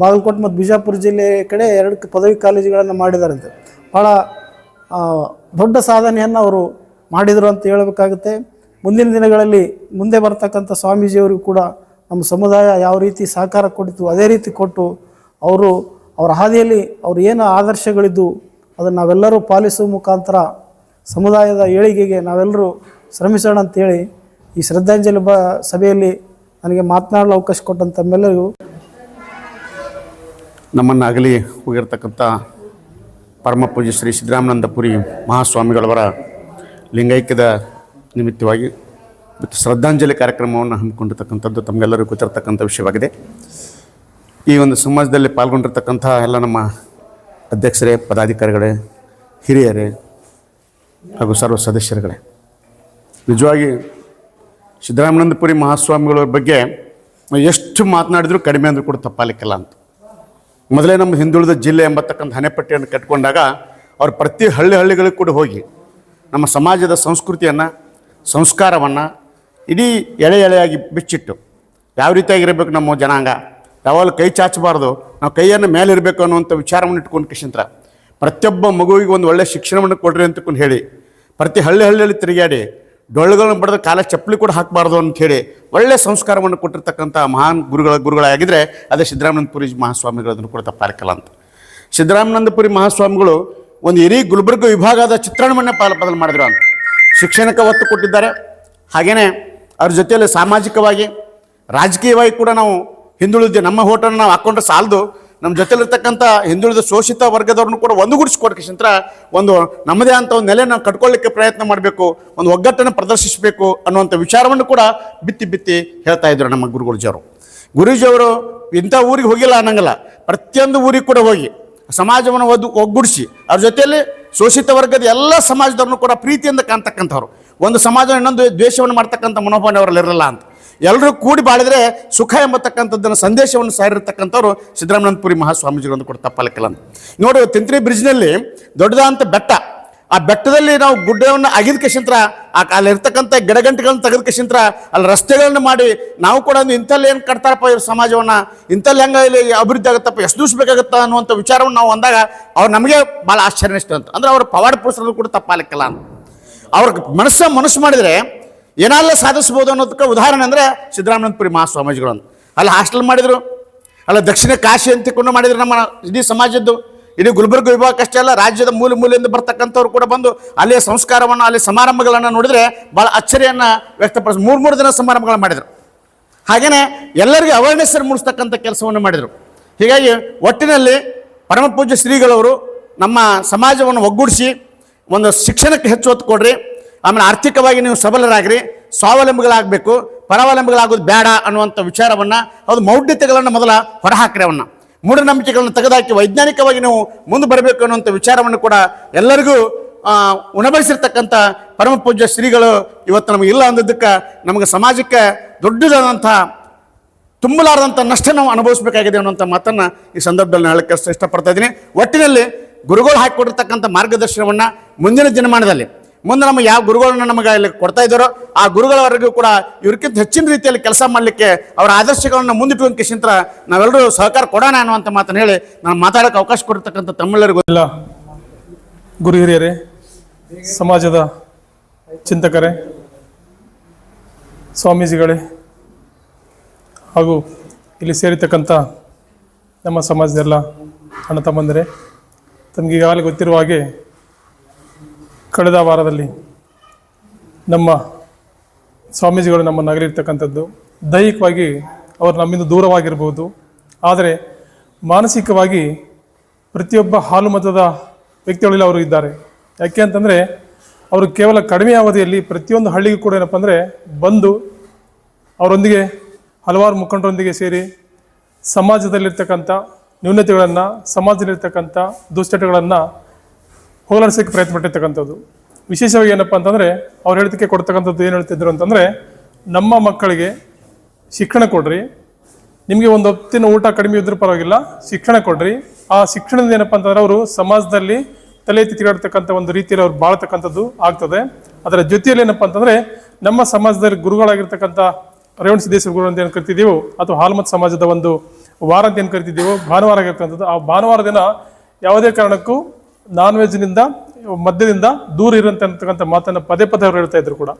ಬಾಗಲಕೋಟೆ ಮತ್ತು ಬಿಜಾಪುರ ಜಿಲ್ಲೆ ಕಡೆ ಎರಡು ಪದವಿ ಕಾಲೇಜುಗಳನ್ನು ಮಾಡಿದಾರಂತೆ. ಭಾಳ ದೊಡ್ಡ ಸಾಧನೆಯನ್ನು ಅವರು ಮಾಡಿದರು ಅಂತ ಹೇಳಬೇಕಾಗುತ್ತೆ. ಮುಂದಿನ ದಿನಗಳಲ್ಲಿ ಮುಂದೆ ಬರ್ತಕ್ಕಂಥ ಸ್ವಾಮೀಜಿಯವರಿಗೂ ಕೂಡ ನಮ್ಮ ಸಮುದಾಯ ಯಾವ ರೀತಿ ಸಹಕಾರ ಕೊಟ್ಟಿತು ಅದೇ ರೀತಿ ಕೊಟ್ಟು ಅವರು ಅವರ ಹಾದಿಯಲ್ಲಿ ಅವರು ಏನು ಆದರ್ಶಗಳಿದ್ದು ಅದನ್ನು ನಾವೆಲ್ಲರೂ ಪಾಲಿಸುವ ಮುಖಾಂತರ ಸಮುದಾಯದ ಏಳಿಗೆಗೆ ನಾವೆಲ್ಲರೂ ಶ್ರಮಿಸೋಣ ಅಂತೇಳಿ ಈ ಶ್ರದ್ಧಾಂಜಲಿ ಬ ಸಭೆಯಲ್ಲಿ ನನಗೆ ಮಾತನಾಡಲು ಅವಕಾಶ ಕೊಟ್ಟಂತ ತಮ್ಮೆಲ್ಲರಿಗೂ ನಮ್ಮನ್ನಾಗಲಿ ಹೋಗಿರ್ತಕ್ಕಂಥ ಪರಮ ಪೂಜ್ಯ ಶ್ರೀ ಸಿದ್ದರಾಮನಂದಪುರಿ ಮಹಾಸ್ವಾಮಿಗಳವರ ಲಿಂಗೈಕ್ಯದ ನಿಮಿತ್ತವಾಗಿ ಮತ್ತು ಶ್ರದ್ಧಾಂಜಲಿ ಕಾರ್ಯಕ್ರಮವನ್ನು ಹಮ್ಮಿಕೊಂಡಿರ್ತಕ್ಕಂಥದ್ದು ತಮಗೆಲ್ಲರಿಗೂ ಗೊತ್ತಿರತಕ್ಕಂಥ ವಿಷಯವಾಗಿದೆ. ಈ ಒಂದು ಸಮಾಜದಲ್ಲಿ ಪಾಲ್ಗೊಂಡಿರ್ತಕ್ಕಂಥ ಎಲ್ಲ ನಮ್ಮ ಅಧ್ಯಕ್ಷರೇ, ಪದಾಧಿಕಾರಿಗಳೇ, ಹಿರಿಯರೇ ಹಾಗೂ ಸರ್ವ ಸದಸ್ಯರುಗಳೇ. ನಿಜವಾಗಿ ಸಿದ್ದರಾಮನಂದಪುರಿ ಮಹಾಸ್ವಾಮಿಗಳ ಬಗ್ಗೆ ಎಷ್ಟು ಮಾತನಾಡಿದರೂ ಕಡಿಮೆ ಅಂದರೂ ಕೂಡ ತಪ್ಪಾಲಿಕ್ಕಿಲ್ಲ ಅಂತ. ಮೊದಲೇ ನಮ್ಮ ಹಿಂದುಳಿದ ಜಿಲ್ಲೆ ಎಂಬತಕ್ಕಂಥ ಹಣೆಪಟ್ಟಿಯನ್ನು ಕಟ್ಕೊಂಡಾಗ ಅವ್ರು ಪ್ರತಿ ಹಳ್ಳಿ ಹಳ್ಳಿಗಳಿಗೆ ಕೂಡ ಹೋಗಿ ನಮ್ಮ ಸಮಾಜದ ಸಂಸ್ಕೃತಿಯನ್ನು, ಸಂಸ್ಕಾರವನ್ನು ಇಡೀ ಎಳೆ ಎಳೆಯಾಗಿ ಬಿಚ್ಚಿಟ್ಟು ಯಾವ ರೀತಿಯಾಗಿರಬೇಕು ನಮ್ಮ ಜನಾಂಗ? ಯಾವಾಗಲೂ ಕೈ ಚಾಚಬಾರ್ದು. ನಾವು ಕೈಯನ್ನು ಮೇಲಿರಬೇಕು ಅನ್ನುವಂಥ ವಿಚಾರವನ್ನು ಇಟ್ಕೊಂಡು ಕಿಶಂತ್ರ. ಪ್ರತಿಯೊಬ್ಬ ಮಗುವಿಗೆ ಒಂದು ಒಳ್ಳೆಯ ಶಿಕ್ಷಣವನ್ನು ಕೊಡ್ರಿ ಅಂತಕೊಂಡು ಹೇಳಿ, ಪ್ರತಿ ಹಳ್ಳಿ ಹಳ್ಳಿಯಲ್ಲಿ ತಿರುಗಾಡಿ ಡೊಳ್ಳುಗಳನ್ನು ಬಡಿದ್ರೆ ಕಾಲ ಚಪ್ಪಲಿ ಕೂಡ ಹಾಕಬಾರ್ದು ಅಂತ ಹೇಳಿ ಒಳ್ಳೆಯ ಸಂಸ್ಕಾರವನ್ನು ಕೊಟ್ಟಿರ್ತಕ್ಕಂಥ ಮಹಾನ್ ಗುರುಗಳ ಗುರುಗಳಾಗಿದ್ದರೆ ಅದೇ ಸಿದ್ದರಾಮನಂದಪುರಿ ಮಹಾಸ್ವಾಮಿಗಳದನ್ನು ಕೂಡ ತಪ್ಪಾರಕ್ಕಲ್ಲ ಅಂತ. ಸಿದ್ದರಾಮನಂದಪುರಿ ಮಹಾಸ್ವಾಮಿಗಳು ಒಂದು ಇಡೀ ಗುಲ್ಬರ್ಗ ವಿಭಾಗದ ಚಿತ್ರಣವನ್ನೇ ಪಾಲ ಬದಲು ಮಾಡಿದ್ರು ಅಂತ. ಶಿಕ್ಷಣಕ್ಕೆ ಒತ್ತು ಕೊಟ್ಟಿದ್ದಾರೆ. ಹಾಗೆಯೇ ಅವ್ರ ಜೊತೆಯಲ್ಲಿ ಸಾಮಾಜಿಕವಾಗಿ, ರಾಜಕೀಯವಾಗಿ ಕೂಡ ನಾವು ಹಿಂದುಳಿದ ನಮ್ಮ ಹೋಟೆಲ್ ನಾವು ಹಾಕ್ಕೊಂಡ್ರೆ ಸಾಲದು. ನಮ್ಮ ಜೊತೆಲಿರ್ತಕ್ಕಂಥ ಹಿಂದುಳಿದ ಶೋಷಿತ ವರ್ಗದವ್ರನ್ನು ಕೂಡ ಒಂದುಗೂಡಿಸ್ಕೊಡ್ಕಿಸಂತ್ರ ಒಂದು ನಮ್ಮದೇ ಅಂತ ಒಂದು ನೆಲೆ ನಾವು ಕಟ್ಕೊಳ್ಳಿಕ್ಕೆ ಪ್ರಯತ್ನ ಮಾಡಬೇಕು, ಒಂದು ಒಗ್ಗಟ್ಟನ್ನು ಪ್ರದರ್ಶಿಸಬೇಕು ಅನ್ನುವಂಥ ವಿಚಾರವನ್ನು ಕೂಡ ಬಿತ್ತಿ ಬಿತ್ತಿ ಹೇಳ್ತಾ ಇದ್ರು ನಮ್ಮ ಗುರು ಗುರುಜಿಯವರು ಗುರೂಜಿಯವರು ಇಂಥ ಊರಿಗೆ ಹೋಗಿಲ್ಲ ಅನ್ನಂಗಿಲ್ಲ. ಪ್ರತಿಯೊಂದು ಊರಿಗೆ ಕೂಡ ಹೋಗಿ ಸಮಾಜವನ್ನು ಒದ್ದು ಒಗ್ಗೂಡಿಸಿ, ಅವ್ರ ಜೊತೆಯಲ್ಲಿ ಶೋಷಿತ ವರ್ಗದ ಎಲ್ಲ ಸಮಾಜದವ್ರನ್ನು ಕೂಡ ಪ್ರೀತಿಯಿಂದ ಕಾಣ್ತಕ್ಕಂಥವ್ರು. ಒಂದು ಸಮಾಜ ಇನ್ನೊಂದು ದ್ವೇಷವನ್ನು ಮಾಡ್ತಕ್ಕಂಥ ಮನೋಭಾವನೆ ಅವರಲ್ಲಿ ಇರಲ್ಲ ಅಂತ. ಎಲ್ಲರೂ ಕೂಡಿ ಬಾಳಿದ್ರೆ ಸುಖ ಎಂಬತಕ್ಕಂಥದ್ದನ್ನು ಸಂದೇಶವನ್ನು ಸಾರಿರ್ತಕ್ಕಂಥವ್ರು ಸಿದ್ದರಾಮನಂದಪುರಿ ಮಹಾಸ್ವಾಮೀಜಿಗಳಂದು ಕೂಡ ತಪ್ಪಲಿಕ್ಕಿಲ್ಲ ಅಂತ ನೋಡಿ, ತಿಂತ್ರಿ ಬ್ರಿಡ್ಜ್ನಲ್ಲಿ ದೊಡ್ಡದಾದಂಥ ಬೆಟ್ಟ. ಆ ಬೆಟ್ಟದಲ್ಲಿ ನಾವು ಗುಡ್ಡವನ್ನು ಅಗಿದ ಕಶಂತ್ರ ಆ ಅಲ್ಲಿ ಇರ್ತಕ್ಕಂಥ ಗಿಡಗಂಟೆಗಳನ್ನ ತೆಗೆದ ಕಶಂತ್ರ ಅಲ್ಲಿ ರಸ್ತೆಗಳನ್ನು ಮಾಡಿ ನಾವು ಕೂಡ ಇಂಥಲ್ಲಿ ಏನು ಕಟ್ತಾರಪ್ಪ ಇವ್ರ ಸಮಾಜವನ್ನು, ಇಂಥಲ್ಲಿ ಹೆಂಗ ಇಲ್ಲಿ ಅಭಿವೃದ್ಧಿ ಆಗುತ್ತಪ್ಪ, ಎಷ್ಟು ದಿವಸ ಬೇಕಾಗುತ್ತಾ ಅನ್ನುವಂಥ ವಿಚಾರವನ್ನು ನಾವು ಅಂದಾಗ ಅವ್ರು ನಮಗೆ ಭಾಳ ಆಶ್ಚರ್ಯ ಅಂತ ಅಂದ್ರೆ ಅವ್ರ ಪವಾಡ ಪುರುಷರು ಕೂಡ ತಪ್ಪಾಲಿಕ್ಕಲ್ಲ ಅಂತ. ಅವ್ರ ಮನಸ್ಸ ಮನಸ್ಸು ಮಾಡಿದರೆ ಏನೆಲ್ಲ ಸಾಧಿಸ್ಬೋದು ಅನ್ನೋದಕ್ಕೆ ಉದಾಹರಣೆ ಅಂದರೆ ಸಿದ್ದರಾಮನಂದಪುರಿ ಮಹಾಸ್ವಾಮೀಜಿಗಳು ಅಂತ ಅಲ್ಲಿ ಹಾಸ್ಟೆಲ್ ಮಾಡಿದರು. ಅಲ್ಲ ದಕ್ಷಿಣ ಕಾಶಿ ಅಂತ ಕೊಂಡು ಮಾಡಿದ್ರು ನಮ್ಮ ಇಡೀ ಸಮಾಜದ್ದು. ಇಡೀ ಗುಲ್ಬರ್ಗ ವಿಭಾಗಕ್ಕಷ್ಟೇ ಅಲ್ಲ, ರಾಜ್ಯದ ಮೂಲೆ ಮೂಲೆಯಿಂದ ಬರ್ತಕ್ಕಂಥವ್ರು ಕೂಡ ಬಂದು ಅಲ್ಲಿಯ ಸಂಸ್ಕಾರವನ್ನು ಅಲ್ಲಿ ಸಮಾರಂಭಗಳನ್ನು ನೋಡಿದರೆ ಭಾಳ ಅಚ್ಚರಿಯನ್ನು ವ್ಯಕ್ತಪಡಿಸಿ, ಮೂರು ಮೂರು ದಿನ ಸಮಾರಂಭಗಳನ್ನು ಮಾಡಿದರು. ಹಾಗೆಯೇ ಎಲ್ಲರಿಗೂ ಅವೇರ್ನೆಸ್ ಮೂಡಿಸ್ತಕ್ಕಂಥ ಕೆಲಸವನ್ನು ಮಾಡಿದರು. ಹೀಗಾಗಿ ಒಟ್ಟಿನಲ್ಲಿ ಪರಮಪೂಜ್ಯ ಶ್ರೀಗಳವರು ನಮ್ಮ ಸಮಾಜವನ್ನು ಒಗ್ಗೂಡಿಸಿ, ಒಂದು ಶಿಕ್ಷಣಕ್ಕೆ ಹೆಚ್ಚು ಒತ್ತು ಕೊಡ್ರಿ. ಆಮೇಲೆ ಆರ್ಥಿಕವಾಗಿ ನೀವು ಸಬಲರಾಗ್ರಿ, ಸ್ವಾವಲಂಬಿಗಳಾಗಬೇಕು, ಪರಾವಲಂಬಿಗಳಾಗೋದು ಬೇಡ ಅನ್ನುವಂಥ ವಿಚಾರವನ್ನು, ಅದು ಮೌಢ್ಯತೆಗಳನ್ನು ಮೊದಲ ಹೊರಹಾಕ್ರಿ ಅವನ್ನ. ಮೂಢನಂಬಿಕೆಗಳನ್ನು ತೆಗೆದುಹಾಕಿ ವೈಜ್ಞಾನಿಕವಾಗಿ ನೀವು ಮುಂದೆ ಬರಬೇಕು ಅನ್ನುವಂಥ ವಿಚಾರವನ್ನು ಕೂಡ ಎಲ್ಲರಿಗೂ ಉಣಬಡಿಸಿರ್ತಕ್ಕಂಥ ಪರಮ ಪೂಜ್ಯ ಶ್ರೀಗಳು ಇವತ್ತು ನಮಗೆ ಇಲ್ಲ ಅಂದಿದ್ದಕ್ಕೆ ನಮಗೆ ಸಮಾಜಕ್ಕೆ ದೊಡ್ಡದಾದಂಥ, ತುಂಬಲಾರದಂಥ ನಷ್ಟ ನಾವು ಅನುಭವಿಸಬೇಕಾಗಿದೆ ಅನ್ನುವಂಥ ಮಾತನ್ನು ಈ ಸಂದರ್ಭದಲ್ಲಿ ಹೇಳಕ್ಕೆ ಇಷ್ಟಪಡ್ತಾ ಇದ್ದೀನಿ. ಒಟ್ಟಿನಲ್ಲಿ ಗುರುಗಳು ಹಾಕಿಕೊಟ್ಟಿರ್ತಕ್ಕಂಥ ಮಾರ್ಗದರ್ಶನವನ್ನು ಮುಂದಿನ ದಿನಮಾನದಲ್ಲಿ ಮುಂದೆ ನಮಗೆ ಯಾವ ಗುರುಗಳನ್ನ ನಮಗೆ ಇಲ್ಲಿ ಕೊಡ್ತಾ ಇದ್ದಾರೋ ಆ ಗುರುಗಳವರೆಗೂ ಕೂಡ ಇವ್ರಕ್ಕಿಂತ ಹೆಚ್ಚಿನ ರೀತಿಯಲ್ಲಿ ಕೆಲಸ ಮಾಡಲಿಕ್ಕೆ ಅವರ ಆದರ್ಶಗಳನ್ನು ಮುಂದಿಟ್ಟುವಂತ ನಾವೆಲ್ಲರೂ ಸಹಕಾರ ಕೊಡೋಣ ಅನ್ನುವಂಥ ಮಾತನ್ನು ಹೇಳಿ ನಾನು ಮಾತಾಡೋಕೆ ಅವಕಾಶ ಕೊಡ್ತಕ್ಕಂಥ ತಮಿಳರಿಗೂ ಇಲ್ಲ. ಗುರು ಹಿರಿಯರೇ, ಸಮಾಜದ ಚಿಂತಕರೇ, ಸ್ವಾಮೀಜಿಗಳೇ, ಹಾಗೂ ಇಲ್ಲಿ ಸೇರಿತಕ್ಕಂಥ ನಮ್ಮ ಸಮಾಜದೆಲ್ಲ ಅಣ್ಣ ತಮ್ಮಂದರೆ, ತಮಗೆ ಈಗಾಗಲೇ ಗೊತ್ತಿರುವ ಹಾಗೆ ಕಳೆದ ವಾರದಲ್ಲಿ ನಮ್ಮ ಸ್ವಾಮೀಜಿಗಳು ನಮ್ಮನ್ನು ಅಗಲಿರ್ತಕ್ಕಂಥದ್ದು ದೈಹಿಕವಾಗಿ ಅವರು ನಮ್ಮಿಂದ ದೂರವಾಗಿರ್ಬೋದು. ಆದರೆ ಮಾನಸಿಕವಾಗಿ ಪ್ರತಿಯೊಬ್ಬ ಹಾಲು ಮತದ ವ್ಯಕ್ತಿಗಳಲ್ಲಿ ಅವರು ಇದ್ದಾರೆ. ಯಾಕೆ ಅಂತಂದರೆ ಅವರು ಕೇವಲ ಕಡಿಮೆ ಅವಧಿಯಲ್ಲಿ ಪ್ರತಿಯೊಂದು ಹಳ್ಳಿಗೂ ಕೂಡ ಏನಪ್ಪ ಅಂದರೆ ಬಂದು ಅವರೊಂದಿಗೆ ಹಲವಾರು ಮುಖಂಡರೊಂದಿಗೆ ಸೇರಿ ಸಮಾಜದಲ್ಲಿರ್ತಕ್ಕಂಥ ನ್ಯೂನತೆಗಳನ್ನು, ಸಮಾಜದಲ್ಲಿರ್ತಕ್ಕಂಥ ದುಶ್ಚಟಗಳನ್ನು ಹೋಗಲಾಡಿಸೋಕ್ಕೆ ಪ್ರಯತ್ನ ಪಟ್ಟಿರ್ತಕ್ಕಂಥದ್ದು ವಿಶೇಷವಾಗಿ ಏನಪ್ಪ ಅಂತಂದರೆ, ಅವ್ರು ಹೇಳಿದಕ್ಕೆ ಕೊಡ್ತಕ್ಕಂಥದ್ದು ಏನು ಹೇಳ್ತಿದ್ರು ಅಂತಂದರೆ, ನಮ್ಮ ಮಕ್ಕಳಿಗೆ ಶಿಕ್ಷಣ ಕೊಡ್ರಿ. ನಿಮಗೆ ಒಂದು ಹೊತ್ತಿನ ಊಟ ಕಡಿಮೆ ಇದ್ರೂ ಪರವಾಗಿಲ್ಲ, ಶಿಕ್ಷಣ ಕೊಡ್ರಿ. ಆ ಶಿಕ್ಷಣದಿಂದ ಏನಪ್ಪ ಅಂತಂದ್ರೆ, ಅವರು ಸಮಾಜದಲ್ಲಿ ತಲೆ ಎತ್ತಿ ತಿರುಗಾಡ್ತಕ್ಕಂಥ ಒಂದು ರೀತಿಯಲ್ಲಿ ಅವ್ರು ಬಾಳ್ತಕ್ಕಂಥದ್ದು ಆಗ್ತದೆ. ಅದರ ಜೊತೆಯಲ್ಲಿ ಏನಪ್ಪ ಅಂತಂದರೆ, ನಮ್ಮ ಸಮಾಜದಲ್ಲಿ ಗುರುಗಳಾಗಿರ್ತಕ್ಕಂಥ ರೇವಣ ಸಿದ್ದೇಶ್ವರ ಗುರು ಅಂತ ಏನು ಕರಿತಿದ್ದೀವೋ, ಅಥವಾ ಹಾಲ್ಮತ್ ಸಮಾಜದ ಒಂದು ವಾರ ಅಂತ ಏನು ಕರಿತಿದ್ದೀವೋ, ಭಾನುವಾರ ಆಗಿರ್ತಕ್ಕಂಥದ್ದು, ಆ ಭಾನುವಾರ ದಿನ ಯಾವುದೇ ಕಾರಣಕ್ಕೂ ನಾನ್ ವೆಜ್ನಿಂದ ಮದ್ಯದಿಂದ ದೂರ ಇರಂತ ಅಂತಕ್ಕಂಥ ಮಾತನ್ನು ಪದೇ ಪದೇ ಅವ್ರು ಹೇಳ್ತಾ ಇದ್ರು ಕೂಡ.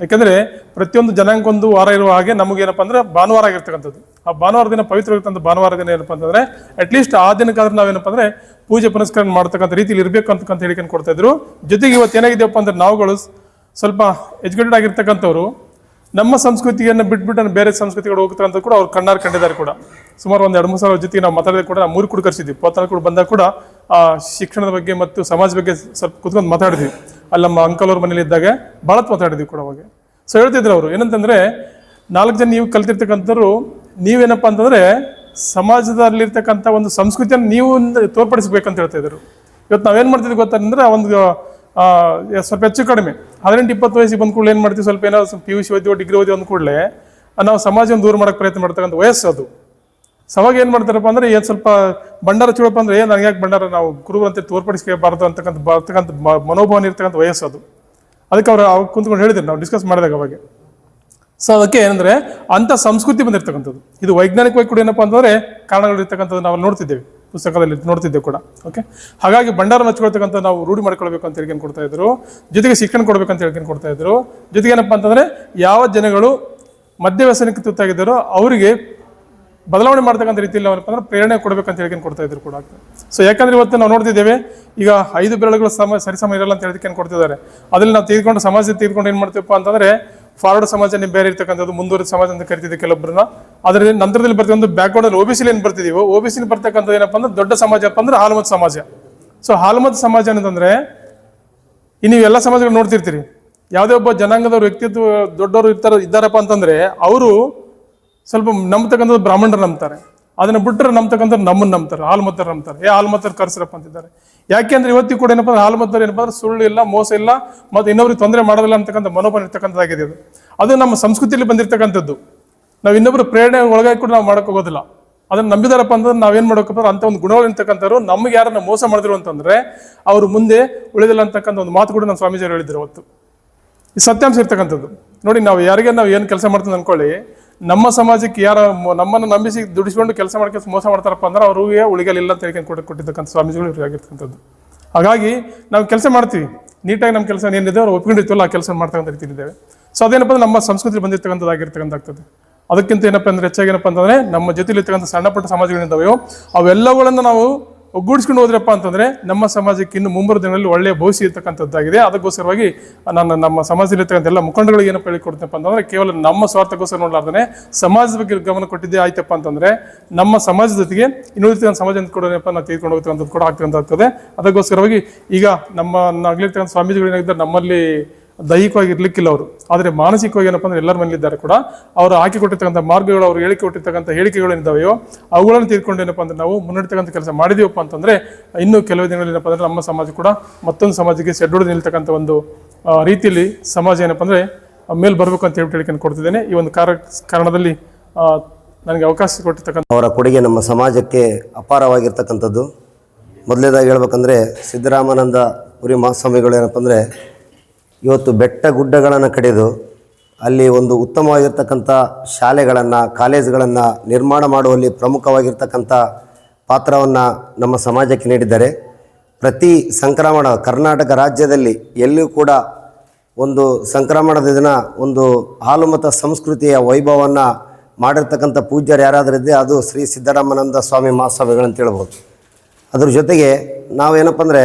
ಯಾಕಂದ್ರೆ ಪ್ರತಿಯೊಂದು ಜನಾಂಗೊಂದು ವಾರ ಇರುವ ಹಾಗೆ ನಮಗೇನಪ್ಪ ಅಂದ್ರೆ ಭಾನುವಾರ ಆಗಿರ್ತಕ್ಕಂಥದ್ದು. ಆ ಭಾನುವಾರ ದಿನ ಪವಿತ್ರವಾಗಿರ್ತಂಥ ಭಾನುವಾರ ದಿನ ಏನಪ್ಪ ಅಂತಂದ್ರೆ ಅಟ್ಲೀಸ್ಟ್ ಆ ದಿನಕ್ಕಾದ್ರೆ ನಾವೇನಪ್ಪ ಅಂದ್ರೆ ಪೂಜೆ ಪುನಸ್ಕಾರ ಮಾಡ್ತಕ್ಕಂಥ ರೀತಿಯಲ್ಲಿ ಇರಬೇಕು ಅಂತಕ್ಕಂಥ ಹೇಳಿಕೆ ಕೊಡ್ತಾ ಇದ್ರು. ಜೊತೆಗೆ ಇವತ್ತು ಏನಾಗಿದೆಯಪ್ಪ ಅಂದ್ರೆ ನಾವುಗಳು ಸ್ವಲ್ಪ ಎಜುಕೇಟೆಡ್ ಆಗಿರ್ತಕ್ಕಂಥವ್ರು ನಮ್ಮ ಸಂಸ್ಕೃತಿಯನ್ನು ಬಿಟ್ಬಿಟ್ಟು ಬೇರೆ ಸಂಸ್ಕೃತಿಗಳು ಹೋಗ್ತಾರೆ ಅಂತ ಕೂಡ ಅವ್ರು ಕಣ್ಣಾರ್ ಕಂಡಿದ್ದಾರೆ ಕೂಡ. ಸುಮಾರು ಒಂದು ಎರಡು ಮೂರು ಸಾವಿರ ಜೊತೆಗೆ ನಾವು ಮಾತಾಡಿದ ಕೂಡ ನಾವು ಮೂರು ಕೂಡ ಕರ್ಸಿದ್ವಿ. ಪೋತಾಳ ಕೂಡ ಬಂದಾಗ ಕೂಡ, ಆ, ಶಿಕ್ಷಣದ ಬಗ್ಗೆ ಮತ್ತು ಸಮಾಜ ಬಗ್ಗೆ ಸ್ವಲ್ಪ ಕುತ್ಕೊಂಡು ಮಾತಾಡಿದ್ವಿ. ಅಲ್ಲಿ ನಮ್ಮ ಅಂಕಲ್ ಅವ್ರ ಮನೇಲಿ ಇದ್ದಾಗ ಭಾಳ ಮಾತಾಡಿದ್ವಿ ಕೂಡ ಅವಾಗ. ಸೊ ಹೇಳ್ತಿದ್ರು ಅವರು, ಏನಂತಂದ್ರೆ ನಾಲ್ಕು ಜನ ನೀವು ಕಲ್ತಿರ್ತಕ್ಕಂಥವ್ರು ನೀವೇನಪ್ಪ ಅಂತಂದ್ರೆ ಸಮಾಜದಲ್ಲಿರ್ತಕ್ಕಂಥ ಒಂದು ಸಂಸ್ಕೃತಿಯನ್ನು ನೀವು ತೋರ್ಪಡಿಸ್ಬೇಕಂತ ಹೇಳ್ತಾ ಇದ್ರು. ಇವತ್ತು ನಾವೇನು ಮಾಡ್ತಿದ್ವಿ ಗೊತ್ತಂದ್ರೆ ಒಂದು ಸ್ವಲ್ಪ ಹೆಚ್ಚು ಕಡಿಮೆ. ಹದಿನೆಂಟು, ಇಪ್ಪತ್ತು ವಯಸ್ಸಿಗೆ ಬಂದ ಕೂಡಲೇ ಏನು ಮಾಡ್ತೀವಿ? ಸ್ವಲ್ಪ ಏನೋ ಪಿ ಯು ಸಿ ಓದಿ ಡಿಗ್ರಿ ಓದಿ ಅಂದ ಕೂಡಲೇ ನಾವು ಸಮಾಜವನ್ನು ದೂರ ಮಾಡೋಕ್ಕೆ ಪ್ರಯತ್ನ ಮಾಡ್ತಕ್ಕಂಥ ವಯಸ್ಸು ಅದು. ಸವಾಗ ಏನು ಮಾಡ್ತಾರಪ್ಪ ಅಂದ್ರೆ, ಏನು ಸ್ವಲ್ಪ ಭಂಡಾರ ಚೂಡಪ್ಪ ಅಂದ್ರೆ ಏನು ನನಗೆ ಯಾಕೆ ಭಂಡಾರ, ನಾವು ಗುರುಗಳಂತೆ ತೋರ್ಪಡಿಸ್ಕೋಬಾರ್ದು ಅಂತಕ್ಕಂಥ ಬರ್ತಕ್ಕಂಥ ಮನೋಭಾವನೆ ಇರ್ತಕ್ಕಂಥ ವಯಸ್ಸು ಅದು. ಅದಕ್ಕೆ ಅವರು ಅವ್ರು ಕುಂತ್ಕೊಂಡು ಹೇಳಿದ್ರು, ನಾವು ಡಿಸ್ಕಸ್ ಮಾಡಿದಾಗ ಅವಾಗ. ಸೊ ಅದಕ್ಕೆ ಏನಂದ್ರೆ ಅಂತ ಸಂಸ್ಕೃತಿ ಬಂದಿರ್ತಕ್ಕಂಥದ್ದು. ಇದು ವೈಜ್ಞಾನಿಕವಾಗಿ ಕೂಡ ಏನಪ್ಪಾ ಅಂತಂದ್ರೆ, ಕಾರಣಗಳಿರ್ತಕ್ಕಂಥದ್ದು ನಾವು ನೋಡ್ತಿದ್ದೇವೆ. ಪುಸ್ತಕದಲ್ಲಿ ನೋಡ್ತಿದ್ದೆ ಕೂಡ ಓಕೆ ಹಾಗಾಗಿ ಭಂಡಾರ ಹಚ್ಕೊಳ್ತಕ್ಕಂಥ ನಾವು ರೂಢಿ ಮಾಡ್ಕೊಳ್ಬೇಕು ಅಂತ ಹೇಳ್ಕೊಂಡು ಕೊಡ್ತಾ ಇದ್ರು. ಜೊತೆಗೆ ಶಿಕ್ಷಣ ಕೊಡ್ಬೇಕಂತ ಹೇಳ್ಕೊಂಡು ಕೊಡ್ತಾ ಇದ್ರು. ಜೊತೆಗೆ ಏನಪ್ಪಾ ಅಂತಂದ್ರೆ, ಯಾವ ಜನಗಳು ಮದ್ಯ ವ್ಯಸನಕ್ಕೆ ತುತ್ತಾಗಿದ್ದಾರೋ ಅವರಿಗೆ ಬದಲಾವಣೆ ಮಾಡ್ತಕ್ಕಂಥ ರೀತಿಯಲ್ಲಿ ಅವರಪ್ಪ ಅಂದ್ರೆ ಪ್ರೇರಣೆ ಕೊಡಬೇಕಂತ ಹೇಳ್ಕೊಂಡು ಕೊಡ್ತಾ ಇದ್ರು ಕೂಡ. ಸೊ ಯಾಕಂದ್ರೆ ಇವತ್ತು ನಾವು ನೋಡ್ತಿದ್ದೇವೆ, ಈಗ ಐದು ಬೆರಳುಗಳು ಸಮ ಸರಿಸಮ ಇರಲ್ಲ ಅಂತ ಹೇಳ್ಕೊಂಡು ಕೊಡ್ತಿದ್ದಾರೆ. ಅದರಲ್ಲಿ ನಾವು ತೆಗೆದುಕೊಂಡು ಸಮಾಜ ತೆಗೆದುಕೊಂಡು ಏನು ಮಾಡ್ತೀವಪ್ಪ ಅಂತಂದ್ರೆ ಫಾರ್ವರ್ಡ್ ಸಮಾಜ ನೀವು ಬೇರೆ ಇರ್ತಕ್ಕಂಥದ್ದು, ಮುಂದುವರಿದ ಸಮಾಜ ಅಂತ ಕರಿತಿದ್ದೆ ಕೆಲವೊಬ್ಬರನ್ನ ಅದ್ರ ನಂತರದಲ್ಲಿ ಬರ್ತಕ್ಕಂಥ ಬ್ಯಾಕ್ ಅಲ್ಲಿ ಓಬಿಸಿಲಿ ಏನು ಬರ್ತಿದೀವೋ ಓಬಿಸಿಲಿ ಬರ್ತಕ್ಕಂಥದ್ದು ಏನಪ್ಪ ಅಂದ್ರೆ ದೊಡ್ಡ ಸಮಾಜ ಅಪ್ಪ ಅಂದ್ರೆ ಹಾಲುಮತ ಸಮಾಜ. ಸೊ ಹಾಲುಮತ ಸಮಾಜ ಏನಂತಂದ್ರೆ, ಈ ನೀವು ಎಲ್ಲ ಸಮಾಜಗಳು ನೋಡ್ತಿರ್ತೀರಿ. ಯಾವುದೇ ಒಬ್ಬ ಜನಾಂಗದವ್ರ ವ್ಯಕ್ತಿತ್ವ ದೊಡ್ಡವರು ಇರ್ತಾರ ಇದ್ದಾರಪ್ಪ ಅಂತಂದ್ರೆ, ಅವರು ಸ್ವಲ್ಪ ನಂಬತಕ್ಕಂಥದ್ದು ಬ್ರಾಹ್ಮಣರು ನಂಬ್ತಾರೆ. ಅದನ್ನ ಬಿಟ್ಟರೆ ನಂಬತಕ್ಕಂಥ ನಮ್ಮನ್ನ ನಂಬ್ತಾರೆ ಹಾಲ್ಮತ್ತರ ನಂಬ್ತಾರೆ. ಏ ಹಾಲ್ಮತ್ತರ ಕರ್ಸರಪ್ಪ ಅಂತಿದ್ದಾರೆ. ಯಾಕೆಂದ್ರೆ ಇವತ್ತಿಗೂ ಕೂಡ ಏನಪ್ಪ ಅಂದ್ರೆ ಹಾಲ್ಮತ್ತರ್ ಏನಪ್ಪ ಅಂದ್ರೆ ಸುಳ್ಳು ಇಲ್ಲ, ಮೋಸ ಇಲ್ಲ, ಮತ್ತೆ ಇನ್ನೊಬ್ರಿಗೆ ತೊಂದರೆ ಮಾಡೋದಿಲ್ಲ ಅಂತಕ್ಕಂಥ ಮನೋಭಾವ ಇರ್ತಕ್ಕಂಥದ್ದಾಗಿದೆ ಅದು. ಅದು ನಮ್ಮ ಸಂಸ್ಕೃತಿಯಲ್ಲಿ ಬಂದಿರತಕ್ಕಂಥದ್ದು. ನಾವು ಇನ್ನೊಬ್ರು ಪ್ರೇರಣೆ ಒಳಗಾಗಿ ಕೂಡ ನಾವು ಮಾಡಕ್ ಹೋಗೋದಿಲ್ಲ. ಅದನ್ನ ನಂಬಿದಾರಪ್ಪ ಅಂತಂದ್ರೆ ನಾವೇನ್ ಮಾಡಬೇಕಪ್ಪ ಅಂತ ಒಂದು ಗುಣಗಳು ಇರ್ತಕ್ಕಂಥವ್ರು, ನಮ್ಗೆ ಯಾರನ್ನ ಮೋಸ ಮಾಡಿದ್ರು ಅಂತಂದ್ರೆ ಅವರು ಮುಂದೆ ಉಳಿದಿಲ್ಲ ಅಂತಕ್ಕಂಥ ಒಂದು ಮಾತು ಕೂಡ ನಮ್ಮ ಸ್ವಾಮೀಜಿ ಅವರು ಹೇಳಿದ್ರು ಅವತ್ತು. ಈ ಸತ್ಯಾಂಶ ಇರ್ತಕ್ಕಂಥದ್ದು. ನೋಡಿ, ನಾವು ಯಾರಿಗೆ ನಾವು ಏನು ಕೆಲಸ ಮಾಡ್ತೀವಿ ಅನ್ಕೊಳ್ಳಿ ನಮ್ಮ ಸಮಾಜಕ್ಕೆ ಯಾರ ನಮ್ಮನ್ನು ನಂಬಿಸಿ ದುಡಿಸ್ಕೊಂಡು ಕೆಲಸ ಮಾಡ್ಕೊಂಡು ಮೋಸ ಮಾಡ್ತಾರಪ್ಪ ಅಂದ್ರೆ ಅವ್ರಿಗೆ ಉಳಿಗಲಿಲ್ಲ ಅಂತ ಹೇಳ್ಕೊಂಡು ಕೊಟ್ಟು ಕೊಟ್ಟಿರ್ತಕ್ಕಂಥ ಸ್ವಾಮೀಜಿಗಳು ಇವ್ರಿಗೆ ಆಗಿರ್ತಕ್ಕಂಥದ್ದು. ಹಾಗಾಗಿ ನಾವು ಕೆಲಸ ಮಾಡ್ತೀವಿ. ನೀಟಾಗಿ ನಮ್ಮ ಕೆಲಸ ಏನಿದೆ ಅವ್ರು ಒಪ್ಕೊಂಡಿರ್ತೀವಲ್ಲ, ಆ ಕೆಲಸ ಮಾಡ್ತಕ್ಕಂಥ ರೀತಿಯಿದ್ದೇವೆ ಸೊ ಅದೇನಪ್ಪ ಅಂದ್ರೆ ನಮ್ಮ ಸಂಸ್ಕೃತಿ ಬಂದಿರ್ತಕ್ಕಂಥದ್ದಾಗಿರ್ತಕ್ಕಂಥದ್ದು ಅದಕ್ಕಿಂತ ಏನಪ್ಪ ಅಂದ್ರೆ ಹೆಚ್ಚಾಗಿ ಏನಪ್ಪ ಅಂತಂದ್ರೆ ನಮ್ಮ ಜೊತೆಲಿರ್ತಕ್ಕಂಥ ಸಣ್ಣ ಪುಟ್ಟ ಸಮಾಜಗಳಿದ್ದಾವೆಯೋ ಅವೆಲ್ಲವುಗಳನ್ನು ನಾವು ಒಗ್ಗೂಡಿಸ್ಕೊಂಡು ಹೋದ್ರಪ್ಪ ಅಂತಂದ್ರೆ ನಮ್ಮ ಸಮಾಜಕ್ಕೆ ಇನ್ನು ಮುಂಬರುವ ದಿನಗಳಲ್ಲಿ ಒಳ್ಳೆಯ ಭವಿಷ್ಯ ಇರ್ತಕ್ಕಂಥದ್ದಾಗಿದೆ. ಅದಕ್ಕೋಸ್ಕರವಾಗಿ ನಾನು ನಮ್ಮ ಸಮಾಜದಲ್ಲಿರ್ತಕ್ಕಂಥ ಎಲ್ಲ ಮುಖಂಡಗಳಿಗೆ ಏನಪ್ಪ ಹೇಳಿಕೊಡ್ತೇನಪ್ಪ ಅಂತಂದ್ರೆ ಕೇವಲ ನಮ್ಮ ಸ್ವಾರ್ಥಕ್ಕೋಸ್ಕರ ನೋಡ್ಲಾರ್ದೇ ಸಮಾಜದ ಬಗ್ಗೆ ಗಮನ ಕೊಟ್ಟಿದ್ದೆ ಆಯ್ತಪ್ಪ ಅಂತಂದ್ರೆ ನಮ್ಮ ಸಮಾಜದ ಜೊತೆಗೆ ಇನ್ನುಳಿದ ಸಮಾಜ ಅಂತ ಕೂಡ ನಾವು ತೆಗೆದುಕೊಂಡು ಹೋಗ್ತಕ್ಕಂಥದ್ದು ಕೂಡ ಆಗ್ತಕ್ಕಂಥದ್ದು ಅದಕ್ಕೋಸ್ಕರವಾಗಿ ಈಗ ನಮ್ಮ ನಾಗಲಿರ್ತಕ್ಕಂಥ ಸ್ವಾಮೀಜಿಗಳು ಏನಾಗಿದ್ದಾರೆ ನಮ್ಮಲ್ಲಿ ದೈಹಿಕವಾಗಿ ಇರ್ಲಿಕ್ಕಿಲ್ಲ ಅವರು. ಆದರೆ ಮಾನಸಿಕವಾಗಿ ಏನಪ್ಪ ಅಂದ್ರೆ ಎಲ್ಲರ ಮನೇಲಿದ್ದಾರೆ ಕೂಡ, ಅವರು ಹಾಕಿಕೊಟ್ಟಿರ್ತಕ್ಕಂಥ ಮಾರ್ಗಗಳು, ಅವರು ಹೇಳಿಕೆ ಕೊಟ್ಟಿರ್ತಕ್ಕಂಥ ಹೇಳಿಕೆಗಳು ಏನಿದ್ದಾವೆಯೋ, ಅವುಗಳನ್ನು ತಿಳ್ಕೊಂಡು ಏನಪ್ಪ ಅಂದ್ರೆ ನಾವು ಮುನ್ನಡೆತಕ್ಕಂಥ ಕೆಲಸ ಮಾಡಿದೀವಪ್ಪ ಅಂತಂದ್ರೆ, ಇನ್ನೂ ಕೆಲವು ದಿನಗಳಲ್ಲಿ ಏನಪ್ಪ ಅಂದ್ರೆ ನಮ್ಮ ಸಮಾಜ ಕೂಡ ಮತ್ತೊಂದು ಸಮಾಜಕ್ಕೆ ಸೆಡ್ಡು ನಿಲ್ತಕ್ಕಂಥ ಒಂದು ರೀತಿಯಲ್ಲಿ ಸಮಾಜ ಏನಪ್ಪ ಅಂದ್ರೆ ಮೇಲೆ ಬರಬೇಕು ಅಂತ ಹೇಳಿ ಹೇಳಿಕೆ ಕೊಡ್ತಿದ್ದೇನೆ. ಈ ಒಂದು ಕಾರ ಕಾರಣದಲ್ಲಿ ನನಗೆ ಅವಕಾಶ ಕೊಟ್ಟಿರ್ತಕ್ಕಂಥ ಅವರ ಕೊಡುಗೆ ನಮ್ಮ ಸಮಾಜಕ್ಕೆ ಅಪಾರವಾಗಿರ್ತಕ್ಕಂಥದ್ದು. ಮೊದಲನೇದಾಗಿ ಹೇಳ್ಬೇಕಂದ್ರೆ ಸಿದ್ದರಾಮಾನಂದ ಪುರಿ ಮಹಾಸ್ವಾಮಿಗಳು ಏನಪ್ಪ ಅಂದರೆ ಇವತ್ತು ಬೆಟ್ಟ ಗುಡ್ಡಗಳನ್ನು ಕಡಿದು ಅಲ್ಲಿ ಒಂದು ಉತ್ತಮವಾಗಿರ್ತಕ್ಕಂಥ ಶಾಲೆಗಳನ್ನು, ಕಾಲೇಜುಗಳನ್ನು ನಿರ್ಮಾಣ ಮಾಡುವಲ್ಲಿ ಪ್ರಮುಖವಾಗಿರ್ತಕ್ಕಂಥ ಪಾತ್ರವನ್ನು ನಮ್ಮ ಸಮಾಜಕ್ಕೆ ನೀಡಿದ್ದಾರೆ. ಪ್ರತಿ ಸಂಕ್ರಮಣ ಕರ್ನಾಟಕ ರಾಜ್ಯದಲ್ಲಿ ಎಲ್ಲಿಯೂ ಕೂಡ ಒಂದು ಸಂಕ್ರಮಣದ ದಿನ ಒಂದು ಹಾಲುಮತ ಸಂಸ್ಕೃತಿಯ ವೈಭವವನ್ನು ಮಾಡಿರ್ತಕ್ಕಂಥ ಪೂಜ್ಯರು ಯಾರಾದರೂ ಇದ್ದರೆ ಅದು ಶ್ರೀ ಸಿದ್ದರಾಮಾನಂದ ಸ್ವಾಮಿ ಮಹಾಸ್ವಾಮಿಗಳಂತ ಹೇಳ್ಬೋದು. ಅದ್ರ ಜೊತೆಗೆ ನಾವೇನಪ್ಪ ಅಂದರೆ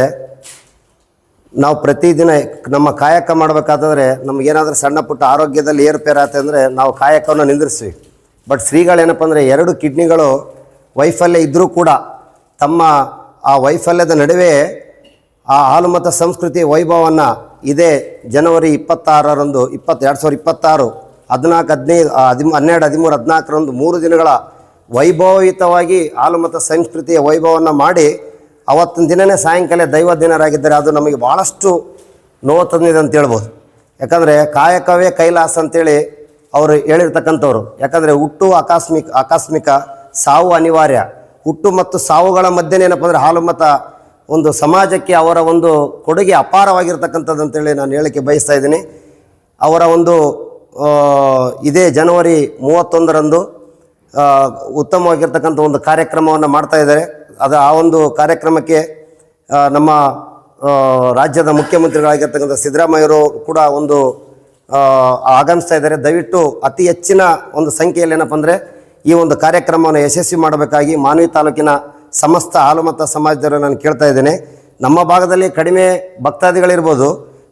ನಾವು ಪ್ರತಿದಿನ ನಮ್ಮ ಕಾಯಕ ಮಾಡಬೇಕಾದ್ರೆ ನಮಗೇನಾದರೂ ಸಣ್ಣ ಪುಟ್ಟ ಆರೋಗ್ಯದಲ್ಲಿ ಏರುಪೇರು ಆಯ್ತು ಅಂದರೆ ನಾವು ಕಾಯಕವನ್ನು ನಿಂದಿರಿಸ್ತೀವಿ. ಬಟ್ ಶ್ರೀಗಳೇನಪ್ಪ ಅಂದರೆ ಎರಡು ಕಿಡ್ನಿಗಳು ವೈಫಲ್ಯ ಇದ್ದರೂ ಕೂಡ ತಮ್ಮ ಆ ವೈಫಲ್ಯದ ನಡುವೆ ಆ ಹಾಲುಮತ ಸಂಸ್ಕೃತಿ ವೈಭವವನ್ನು ಇದೇ ಜನವರಿ ಇಪ್ಪತ್ತಾರರಂದು, ಇಪ್ಪತ್ತು, ಎರಡು ಸಾವಿರದ ಇಪ್ಪತ್ತಾರು ಹದಿನಾಲ್ಕು, ಹದಿನೈದು ಹದಿಮೂ, ಹನ್ನೆರಡು, ಹದಿಮೂರು, ಹದಿನಾಲ್ಕರಂದು ಮೂರು ದಿನಗಳ ವೈಭವಯುತವಾಗಿ ಹಾಲುಮತ ಸಂಸ್ಕೃತಿಯ ವೈಭವವನ್ನು ಮಾಡಿ ಅವತ್ತಿನ ದಿನನೇ ಸಾಯಂಕಾಲ ದೈವ ದಿನರಾಗಿದ್ದರೆ ಅದು ನಮಗೆ ಭಾಳಷ್ಟು ನೋವು ತಂದಿದೆ ಅಂತ ಹೇಳ್ಬೋದು. ಯಾಕಂದರೆ ಕಾಯಕವೇ ಕೈಲಾಸ ಅಂತೇಳಿ ಅವರು ಹೇಳಿರ್ತಕ್ಕಂಥವ್ರು. ಯಾಕಂದರೆ ಹುಟ್ಟು ಆಕಸ್ಮಿಕ ಆಕಸ್ಮಿಕ ಸಾವು ಅನಿವಾರ್ಯ. ಹುಟ್ಟು ಮತ್ತು ಸಾವುಗಳ ಮಧ್ಯೆ ಏನಪ್ಪ ಅಂದರೆ ಹಾಲುಮತ ಒಂದು ಸಮಾಜಕ್ಕೆ ಅವರ ಒಂದು ಕೊಡುಗೆ ಅಪಾರವಾಗಿರ್ತಕ್ಕಂಥದ್ದು ಅಂತೇಳಿ ನಾನು ಹೇಳಕ್ಕೆ ಬಯಸ್ತಾ ಇದ್ದೀನಿ. ಅವರ ಒಂದು ಇದೇ ಜನವರಿ ಮೂವತ್ತೊಂದರಂದು ಉತ್ತಮವಾಗಿರ್ತಕ್ಕಂಥ ಒಂದು ಕಾರ್ಯಕ್ರಮವನ್ನು ಮಾಡ್ತಾ ಇದ್ದಾರೆ. ಅದು ಆ ಒಂದು ಕಾರ್ಯಕ್ರಮಕ್ಕೆ ನಮ್ಮ ರಾಜ್ಯದ ಮುಖ್ಯಮಂತ್ರಿಗಳಾಗಿರ್ತಕ್ಕಂಥ ಸಿದ್ದರಾಮಯ್ಯರು ಕೂಡ ಒಂದು ಆಗಮಿಸ್ತಾ ಇದ್ದಾರೆ. ದಯವಿಟ್ಟು ಅತಿ ಹೆಚ್ಚಿನ ಒಂದು ಸಂಖ್ಯೆಯಲ್ಲಿ ಏನಪ್ಪ ಅಂದರೆ, ಈ ಒಂದು ಕಾರ್ಯಕ್ರಮವನ್ನು ಯಶಸ್ವಿ ಮಾಡಬೇಕಾಗಿ ಮಾನವಿ ತಾಲೂಕಿನ ಸಮಸ್ತ ಹಾಲುಮತ ಸಮಾಜದವರು ನಾನು ಕೇಳ್ತಾ ಇದ್ದೇನೆ. ನಮ್ಮ ಭಾಗದಲ್ಲಿ ಕಡಿಮೆ ಭಕ್ತಾದಿಗಳಿರ್ಬೋದು.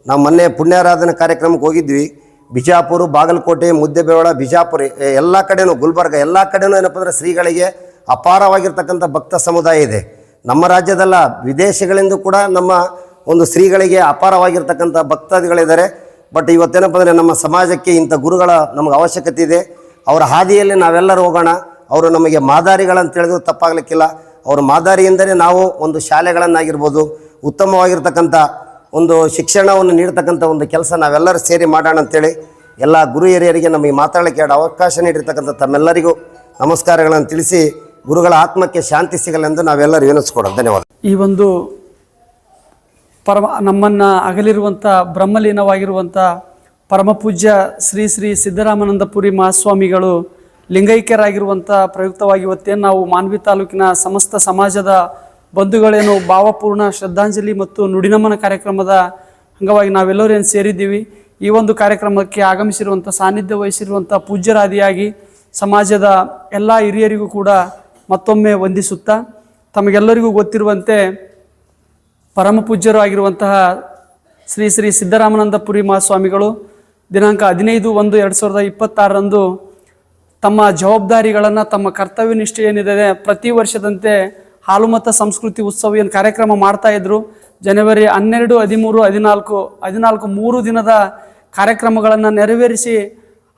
ನಾವು ಮೊನ್ನೆ ಪುಣ್ಯಾರಾಧನೆ ಕಾರ್ಯಕ್ರಮಕ್ಕೆ ಹೋಗಿದ್ವಿ. ಬಿಜಾಪುರ, ಬಾಗಲಕೋಟೆ ಮುದ್ದೆಬೇವಳ ಬಿಜಾಪುರ, ಎಲ್ಲ ಕಡೆನೂ, ಗುಲ್ಬರ್ಗ, ಎಲ್ಲ ಕಡೆನೂ ಏನಪ್ಪ ಅಂದರೆ ಶ್ರೀಗಳಿಗೆ ಅಪಾರವಾಗಿರ್ತಕ್ಕಂಥ ಭಕ್ತ ಸಮುದಾಯ ಇದೆ. ನಮ್ಮ ರಾಜ್ಯದಲ್ಲ, ವಿದೇಶಗಳಿಂದ ಕೂಡ ನಮ್ಮ ಒಂದು ಶ್ರೀಗಳಿಗೆ ಅಪಾರವಾಗಿರ್ತಕ್ಕಂಥ ಭಕ್ತಾದಿಗಳಿದ್ದಾರೆ. ಬಟ್ ಇವತ್ತೇನಪ್ಪ ಅಂದರೆ ನಮ್ಮ ಸಮಾಜಕ್ಕೆ ಇಂಥ ಗುರುಗಳ ನಮಗೆ ಅವಶ್ಯಕತೆ ಇದೆ. ಅವರ ಹಾದಿಯಲ್ಲಿ ನಾವೆಲ್ಲರೂ ಹೋಗೋಣ. ಅವರು ನಮಗೆ ಮಾದಾರಿಗಳಂತ ಹೇಳಿದ್ರು ತಪ್ಪಾಗಲಿಕ್ಕಿಲ್ಲ. ಮಾದಾರಿ ಮಾದರಿಯಿಂದಲೇ ನಾವು ಒಂದು ಶಾಲೆಗಳನ್ನಾಗಿರ್ಬೋದು, ಉತ್ತಮವಾಗಿರ್ತಕ್ಕಂಥ ಒಂದು ಶಿಕ್ಷಣವನ್ನು ನೀಡ್ತಕ್ಕಂಥ ಒಂದು ಕೆಲಸ ನಾವೆಲ್ಲರೂ ಸೇರಿ ಮಾಡೋಣ ಅಂತೇಳಿ ಎಲ್ಲ ಗುರು ಹಿರಿಯರಿಗೆ ನಮಗೆ ಮಾತಾಡಲಿಕ್ಕೆ ಎರಡು ಅವಕಾಶ ನೀಡಿರ್ತಕ್ಕಂಥ ತಮ್ಮೆಲ್ಲರಿಗೂ ನಮಸ್ಕಾರಗಳನ್ನು ತಿಳಿಸಿ ಗುರುಗಳ ಆತ್ಮಕ್ಕೆ ಶಾಂತಿ ಸಿಗಲೆಂದು ನಾವೆಲ್ಲರೂ ವಿನಿಸ್ಕೊಡೋಣ ಧನ್ಯವಾದ. ಈ ಒಂದು ಪರಮ ನಮ್ಮನ್ನು ಅಗಲಿರುವಂಥ ಬ್ರಹ್ಮಲೀನವಾಗಿರುವಂಥ ಪರಮಪೂಜ್ಯ ಶ್ರೀ ಶ್ರೀ ಸಿದ್ದರಾಮಾನಂದಪುರಿ ಮಹಾಸ್ವಾಮಿಗಳು ಲಿಂಗೈಕ್ಯರಾಗಿರುವಂಥ ಪ್ರಯುಕ್ತವಾಗಿ ಇವತ್ತೇನು ನಾವು ಮಾನ್ವಿ ತಾಲೂಕಿನ ಸಮಸ್ತ ಸಮಾಜದ ಬಂಧುಗಳೇನು ಭಾವಪೂರ್ಣ ಶ್ರದ್ಧಾಂಜಲಿ ಮತ್ತು ನುಡಿನಮನ ಕಾರ್ಯಕ್ರಮದ ಅಂಗವಾಗಿ ನಾವೆಲ್ಲರೂ ಏನು ಸೇರಿದ್ದೀವಿ, ಈ ಒಂದು ಕಾರ್ಯಕ್ರಮಕ್ಕೆ ಆಗಮಿಸಿರುವಂಥ ಸಾನ್ನಿಧ್ಯ ವಹಿಸಿರುವಂಥ ಪೂಜ್ಯರಾದಿಯಾಗಿ ಸಮಾಜದ ಎಲ್ಲ ಹಿರಿಯರಿಗೂ ಕೂಡ ಮತ್ತೊಮ್ಮೆ ವಂದಿಸುತ್ತಾ ತಮಗೆಲ್ಲರಿಗೂ ಗೊತ್ತಿರುವಂತೆ ಪರಮ ಪೂಜ್ಯರು ಆಗಿರುವಂತಹ ಶ್ರೀ ಶ್ರೀ ಸಿದ್ದರಾಮಾನಂದಪುರಿ ಮಹಾಸ್ವಾಮಿಗಳು, ದಿನಾಂಕ ಹದಿನೈದು ಒಂದು ಎರಡು ಸಾವಿರದ ಇಪ್ಪತ್ತಾರರಂದು ತಮ್ಮ ಜವಾಬ್ದಾರಿಗಳನ್ನು, ತಮ್ಮ ಕರ್ತವ್ಯ ನಿಷ್ಠೆ ಏನಿದೆ ಪ್ರತಿ ವರ್ಷದಂತೆ ಹಾಲುಮತ ಸಂಸ್ಕೃತಿ ಉತ್ಸವ ಏನು ಕಾರ್ಯಕ್ರಮ ಮಾಡ್ತಾ ಇದ್ರು. ಜನವರಿ ಹನ್ನೆರಡು, ಹದಿಮೂರು, ಹದಿನಾಲ್ಕು ಹದಿನಾಲ್ಕು ಮೂರು ದಿನದ ಕಾರ್ಯಕ್ರಮಗಳನ್ನು ನೆರವೇರಿಸಿ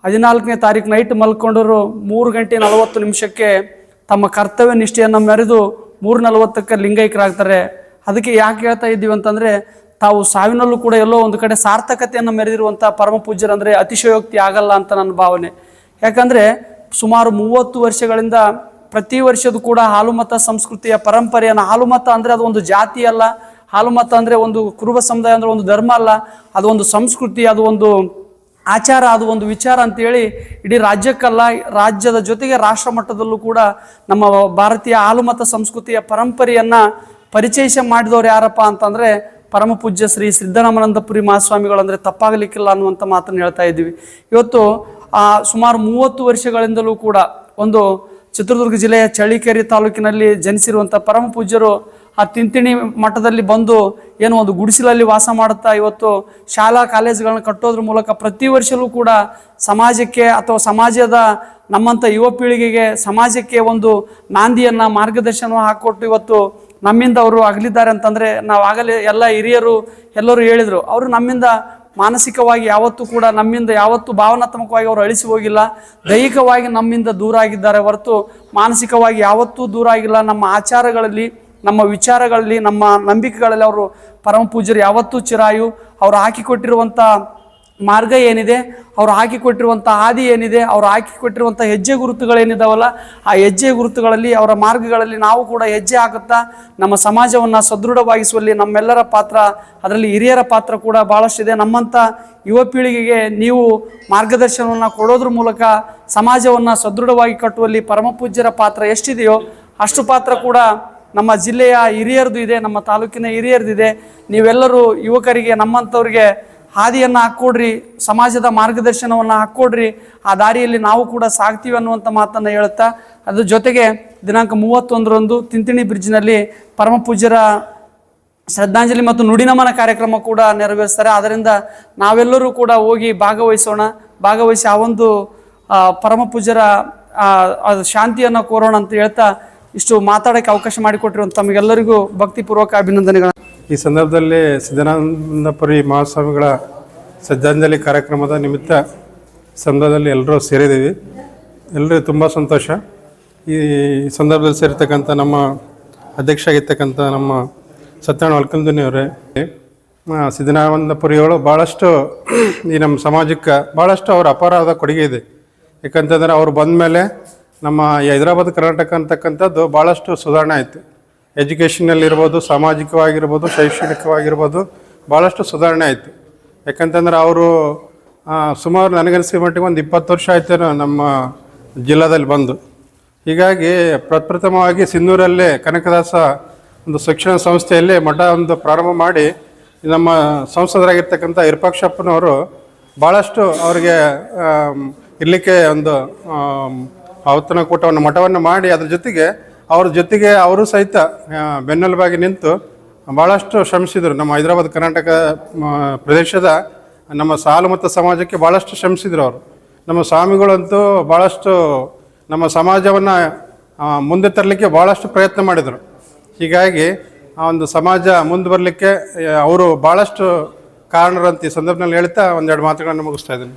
ಹದಿನಾಲ್ಕನೇ ತಾರೀಕು ನೈಟ್ ಮಲ್ಕೊಂಡರು ಮೂರು ಗಂಟೆ ನಲವತ್ತು ನಿಮಿಷಕ್ಕೆ ತಮ್ಮ ಕರ್ತವ್ಯ ನಿಷ್ಠೆಯನ್ನು ಮೆರೆದು ಮೂರು ನಲವತ್ತಕ್ಕೆ ಲಿಂಗೈಕ್ಯರಾಗ್ತಾರೆ. ಅದಕ್ಕೆ ಯಾಕೆ ಹೇಳ್ತಾ ಇದ್ದೀವಿ ಅಂತಂದರೆ, ತಾವು ಸಾವಿನಲ್ಲೂ ಕೂಡ ಎಲ್ಲೋ ಒಂದು ಕಡೆ ಸಾರ್ಥಕತೆಯನ್ನು ಮೆರೆದಿರುವಂಥ ಪರಮ ಪೂಜ್ಯರಂದರೆ ಅತಿಶಯೋಕ್ತಿ ಆಗಲ್ಲ ಅಂತ ನನ್ನ ಭಾವನೆ. ಯಾಕಂದರೆ, ಸುಮಾರು ಮೂವತ್ತು ವರ್ಷಗಳಿಂದ ಪ್ರತಿ ವರ್ಷದ ಕೂಡ ಹಾಲುಮತ ಸಂಸ್ಕೃತಿಯ ಪರಂಪರೆಯನ್ನು, ಹಾಲುಮತ ಅಂದರೆ ಅದು ಒಂದು ಜಾತಿ ಅಲ್ಲ, ಹಾಲುಮತ ಅಂದರೆ ಒಂದು ಕುರುಬ ಸಮುದಾಯ ಅಂದರೆ ಒಂದು ಧರ್ಮ ಅಲ್ಲ, ಅದು ಒಂದು ಸಂಸ್ಕೃತಿ, ಅದು ಒಂದು ಆಚಾರ ಅದು ಒಂದು ವಿಚಾರ ಅಂತೇಳಿ ಇಡೀ ರಾಜ್ಯಕ್ಕಲ್ಲ, ರಾಜ್ಯದ ಜೊತೆಗೆ ರಾಷ್ಟ್ರ ಮಟ್ಟದಲ್ಲೂ ಕೂಡ ನಮ್ಮ ಭಾರತೀಯ ಆಲುಮತ ಸಂಸ್ಕೃತಿಯ ಪರಂಪರೆಯನ್ನು ಪರಿಚಯಿಸ ಮಾಡಿದವರು ಯಾರಪ್ಪ ಅಂತಂದರೆ ಪರಮ ಪೂಜ್ಯ ಶ್ರೀ ಮಹಾಸ್ವಾಮಿಗಳು. ಅಂದರೆ ತಪ್ಪಾಗಲಿಕ್ಕಿಲ್ಲ ಅನ್ನುವಂಥ ಮಾತನ್ನು ಹೇಳ್ತಾ ಇದ್ದೀವಿ. ಇವತ್ತು ಆ ಸುಮಾರು ಮೂವತ್ತು ವರ್ಷಗಳಿಂದಲೂ ಕೂಡ ಒಂದು ಚಿತ್ರದುರ್ಗ ಜಿಲ್ಲೆಯ ಚಳ್ಳಿಕೇರಿ ತಾಲೂಕಿನಲ್ಲಿ ಜನಿಸಿರುವಂಥ ಪರಮ ಪೂಜ್ಯರು ಆ ತಿಂತಿಣಿ ಮಠದಲ್ಲಿ ಬಂದು ಏನು ಒಂದು ಗುಡಿಸಲಲ್ಲಿ ವಾಸ ಮಾಡುತ್ತಾ ಇವತ್ತು ಶಾಲಾ ಕಾಲೇಜುಗಳನ್ನ ಕಟ್ಟೋದ್ರ ಮೂಲಕ ಪ್ರತಿ ವರ್ಷವೂ ಕೂಡ ಸಮಾಜಕ್ಕೆ ಅಥವಾ ಸಮಾಜದ ನಮ್ಮಂಥ ಯುವ ಪೀಳಿಗೆಗೆ ಸಮಾಜಕ್ಕೆ ಒಂದು ನಾಂದಿಯನ್ನು ಮಾರ್ಗದರ್ಶನ ಹಾಕ್ಕೊಟ್ಟು ಇವತ್ತು ನಮ್ಮಿಂದ ಅವರು ಅಗಲಿದ್ದಾರೆ ಅಂತಂದರೆ ನಾವು ಆಗಲೇ ಎಲ್ಲ ಹಿರಿಯರು ಎಲ್ಲರೂ ಹೇಳಿದರು. ಅವರು ನಮ್ಮಿಂದ ಮಾನಸಿಕವಾಗಿ ಯಾವತ್ತೂ ಕೂಡ ನಮ್ಮಿಂದ ಯಾವತ್ತೂ ಭಾವನಾತ್ಮಕವಾಗಿ ಅವರು ಅಳಿಸಿ ಹೋಗಿಲ್ಲ. ದೈಹಿಕವಾಗಿ ನಮ್ಮಿಂದ ದೂರ ಆಗಿದ್ದಾರೆ ಹೊರತು ಮಾನಸಿಕವಾಗಿ ಯಾವತ್ತೂ ದೂರ ಆಗಿಲ್ಲ. ನಮ್ಮ ಆಚಾರಗಳಲ್ಲಿ ನಮ್ಮ ವಿಚಾರಗಳಲ್ಲಿ, ನಮ್ಮ ನಂಬಿಕೆಗಳಲ್ಲಿ ಅವರು ಪರಮ ಪೂಜ್ಯರು ಯಾವತ್ತೂ ಚಿರಾಯು. ಅವರು ಹಾಕಿಕೊಟ್ಟಿರುವಂಥ ಮಾರ್ಗ ಏನಿದೆ, ಅವರು ಹಾಕಿಕೊಟ್ಟಿರುವಂಥ ಹಾದಿ ಏನಿದೆ, ಅವ್ರು ಹಾಕಿಕೊಟ್ಟಿರುವಂಥ ಹೆಜ್ಜೆ ಗುರುತುಗಳೇನಿದಾವಲ್ಲ, ಆ ಹೆಜ್ಜೆ ಗುರುತುಗಳಲ್ಲಿ, ಅವರ ಮಾರ್ಗಗಳಲ್ಲಿ ನಾವು ಕೂಡ ಹೆಜ್ಜೆ ಹಾಕುತ್ತಾ ನಮ್ಮ ಸಮಾಜವನ್ನು ಸದೃಢವಾಗಿಸುವಲ್ಲಿ ನಮ್ಮೆಲ್ಲರ ಪಾತ್ರ, ಅದರಲ್ಲಿ ಹಿರಿಯರ ಪಾತ್ರ ಕೂಡ ಭಾಳಷ್ಟಿದೆ ನಮ್ಮಂಥ ಯುವ ಪೀಳಿಗೆಗೆ ನೀವು ಮಾರ್ಗದರ್ಶನವನ್ನು ಕೊಡೋದ್ರ ಮೂಲಕ ಸಮಾಜವನ್ನು ಸದೃಢವಾಗಿ ಕಟ್ಟುವಲ್ಲಿ ಪರಮಪೂಜ್ಯರ ಪಾತ್ರ ಎಷ್ಟಿದೆಯೋ ಅಷ್ಟು ಪಾತ್ರ ಕೂಡ ನಮ್ಮ ಜಿಲ್ಲೆಯ ಹಿರಿಯರದು ಇದೆ, ನಮ್ಮ ತಾಲೂಕಿನ ಹಿರಿಯರದು ಇದೆ. ನೀವೆಲ್ಲರೂ ಯುವಕರಿಗೆ, ನಮ್ಮಂಥವ್ರಿಗೆ ಹಾದಿಯನ್ನು ಹಾಕ್ಕೊಡ್ರಿ, ಸಮಾಜದ ಮಾರ್ಗದರ್ಶನವನ್ನು ಹಾಕ್ಕೊಡ್ರಿ, ಆ ದಾರಿಯಲ್ಲಿ ನಾವು ಕೂಡ ಸಾಗ್ತೀವಿ ಅನ್ನುವಂಥ ಮಾತನ್ನು ಹೇಳುತ್ತಾ ಅದ್ರ ಜೊತೆಗೆ ದಿನಾಂಕ ಮೂವತ್ತೊಂದರಂದು ತಿಂತಿಣಿ ಬ್ರಿಡ್ಜ್ನಲ್ಲಿ ಪರಮ ಪೂಜ್ಯರ ಶ್ರದ್ಧಾಂಜಲಿ ಮತ್ತು ನುಡಿನಮನ ಕಾರ್ಯಕ್ರಮ ಕೂಡ ನೆರವೇರಿಸ್ತಾರೆ. ಅದರಿಂದ ನಾವೆಲ್ಲರೂ ಕೂಡ ಹೋಗಿ ಭಾಗವಹಿಸೋಣ. ಭಾಗವಹಿಸಿ ಆ ಒಂದು ಪರಮ ಪೂಜ್ಯರ ಶಾಂತಿಯನ್ನು ಕೋರೋಣ ಅಂತ ಹೇಳ್ತಾ ಇಷ್ಟು ಮಾತಾಡೋಕ್ಕೆ ಅವಕಾಶ ಮಾಡಿಕೊಟ್ಟಿರುವಂಥ ತಮಗೆಲ್ಲರಿಗೂ ಭಕ್ತಿಪೂರ್ವಕ ಅಭಿನಂದನೆಗಳು. ಈ ಸಂದರ್ಭದಲ್ಲಿ ಸಿದ್ಧನಂದಪುರಿ ಮಹಾಸ್ವಾಮಿಗಳ ಶ್ರದ್ಧಾಂಜಲಿ ಕಾರ್ಯಕ್ರಮದ ನಿಮಿತ್ತ ಸಂದರ್ಭದಲ್ಲಿ ಎಲ್ಲರೂ ಸೇರಿದ್ದೀವಿ. ಎಲ್ಲರಿಗೂ ತುಂಬ ಸಂತೋಷ. ಈ ಸಂದರ್ಭದಲ್ಲಿ ಸೇರಿರ್ತಕ್ಕಂಥ ನಮ್ಮ ಅಧ್ಯಕ್ಷ ಆಗಿರ್ತಕ್ಕಂಥ ನಮ್ಮ ಸತ್ಯನಾರಾಯಣ ವಲ್ಕಂದನಿಯವರೇ ಸಿದ್ದರಾನಂದಪುರಿಗಳು ಭಾಳಷ್ಟು ಈ ನಮ್ಮ ಸಮಾಜಕ್ಕೆ ಭಾಳಷ್ಟು ಅವರ ಅಪಾರವಾದ ಕೊಡುಗೆ ಇದೆ. ಯಾಕಂತಂದರೆ ಅವ್ರು ಬಂದ ಮೇಲೆ ನಮ್ಮ ಹೈದರಾಬಾದ್ ಕರ್ನಾಟಕ ಅಂತಕ್ಕಂಥದ್ದು ಭಾಳಷ್ಟು ಸುಧಾರಣೆ ಆಯಿತು. ಎಜುಕೇಷನಲ್ಲಿರ್ಬೋದು ಸಾಮಾಜಿಕವಾಗಿರ್ಬೋದು, ಶೈಕ್ಷಣಿಕವಾಗಿರ್ಬೋದು ಭಾಳಷ್ಟು ಸುಧಾರಣೆ ಆಯಿತು. ಯಾಕಂತಂದ್ರೆ ಅವರು ಸುಮಾರು ನನಗನ್ಸಿದ ಮಟ್ಟಿಗೆ ಒಂದು ಇಪ್ಪತ್ತು ವರ್ಷ ಆಯ್ತೇನೋ ನಮ್ಮ ಜಿಲ್ಲಾದಲ್ಲಿ ಬಂದು. ಹೀಗಾಗಿ ಪ್ರಪ್ರಥಮವಾಗಿ ಸಿಂಧೂರಲ್ಲೇ ಕನಕದಾಸ ಒಂದು ಶಿಕ್ಷಣ ಸಂಸ್ಥೆಯಲ್ಲಿ ಮಠ ಒಂದು ಪ್ರಾರಂಭ ಮಾಡಿ ನಮ್ಮ ಸಂಸದರಾಗಿರ್ತಕ್ಕಂಥ ಇರ್ಪಾಕ್ಷಪ್ಪನವರು ಭಾಳಷ್ಟು ಅವರಿಗೆ ಇರಲಿಕ್ಕೆ ಒಂದು ಆಮ್, ಔತಣ ಕೂಟವನ್ನು ಮಠವನ್ನು ಮಾಡಿ ಅದರ ಜೊತೆಗೆ ಅವ್ರ ಜೊತೆಗೆ ಅವರು ಸಹಿತ ಬೆನ್ನೆಲುಬಾಗಿ ನಿಂತು ಭಾಳಷ್ಟು ಶ್ರಮಿಸಿದರು. ನಮ್ಮ ಹೈದರಾಬಾದ್ ಕರ್ನಾಟಕ ಪ್ರದೇಶದ ನಮ್ಮ ಸಾಲು ಮತ್ತು ಸಮಾಜಕ್ಕೆ ಭಾಳಷ್ಟು ಶ್ರಮಿಸಿದರು ಅವರು. ನಮ್ಮ ಸ್ವಾಮಿಗಳಂತೂ ಭಾಳಷ್ಟು ನಮ್ಮ ಸಮಾಜವನ್ನು ಮುಂದೆ ತರಲಿಕ್ಕೆ ಭಾಳಷ್ಟು ಪ್ರಯತ್ನ ಮಾಡಿದರು. ಹೀಗಾಗಿ ಆ ಒಂದು ಸಮಾಜ ಮುಂದೆ ಬರಲಿಕ್ಕೆ ಅವರು ಭಾಳಷ್ಟು ಕಾರಣರಂತ ಈ ಸಂದರ್ಭದಲ್ಲಿ ಹೇಳ್ತಾ ಒಂದೆರಡು ಮಾತುಗಳನ್ನು ಮುಗಿಸ್ತಾ ಇದ್ದೀನಿ.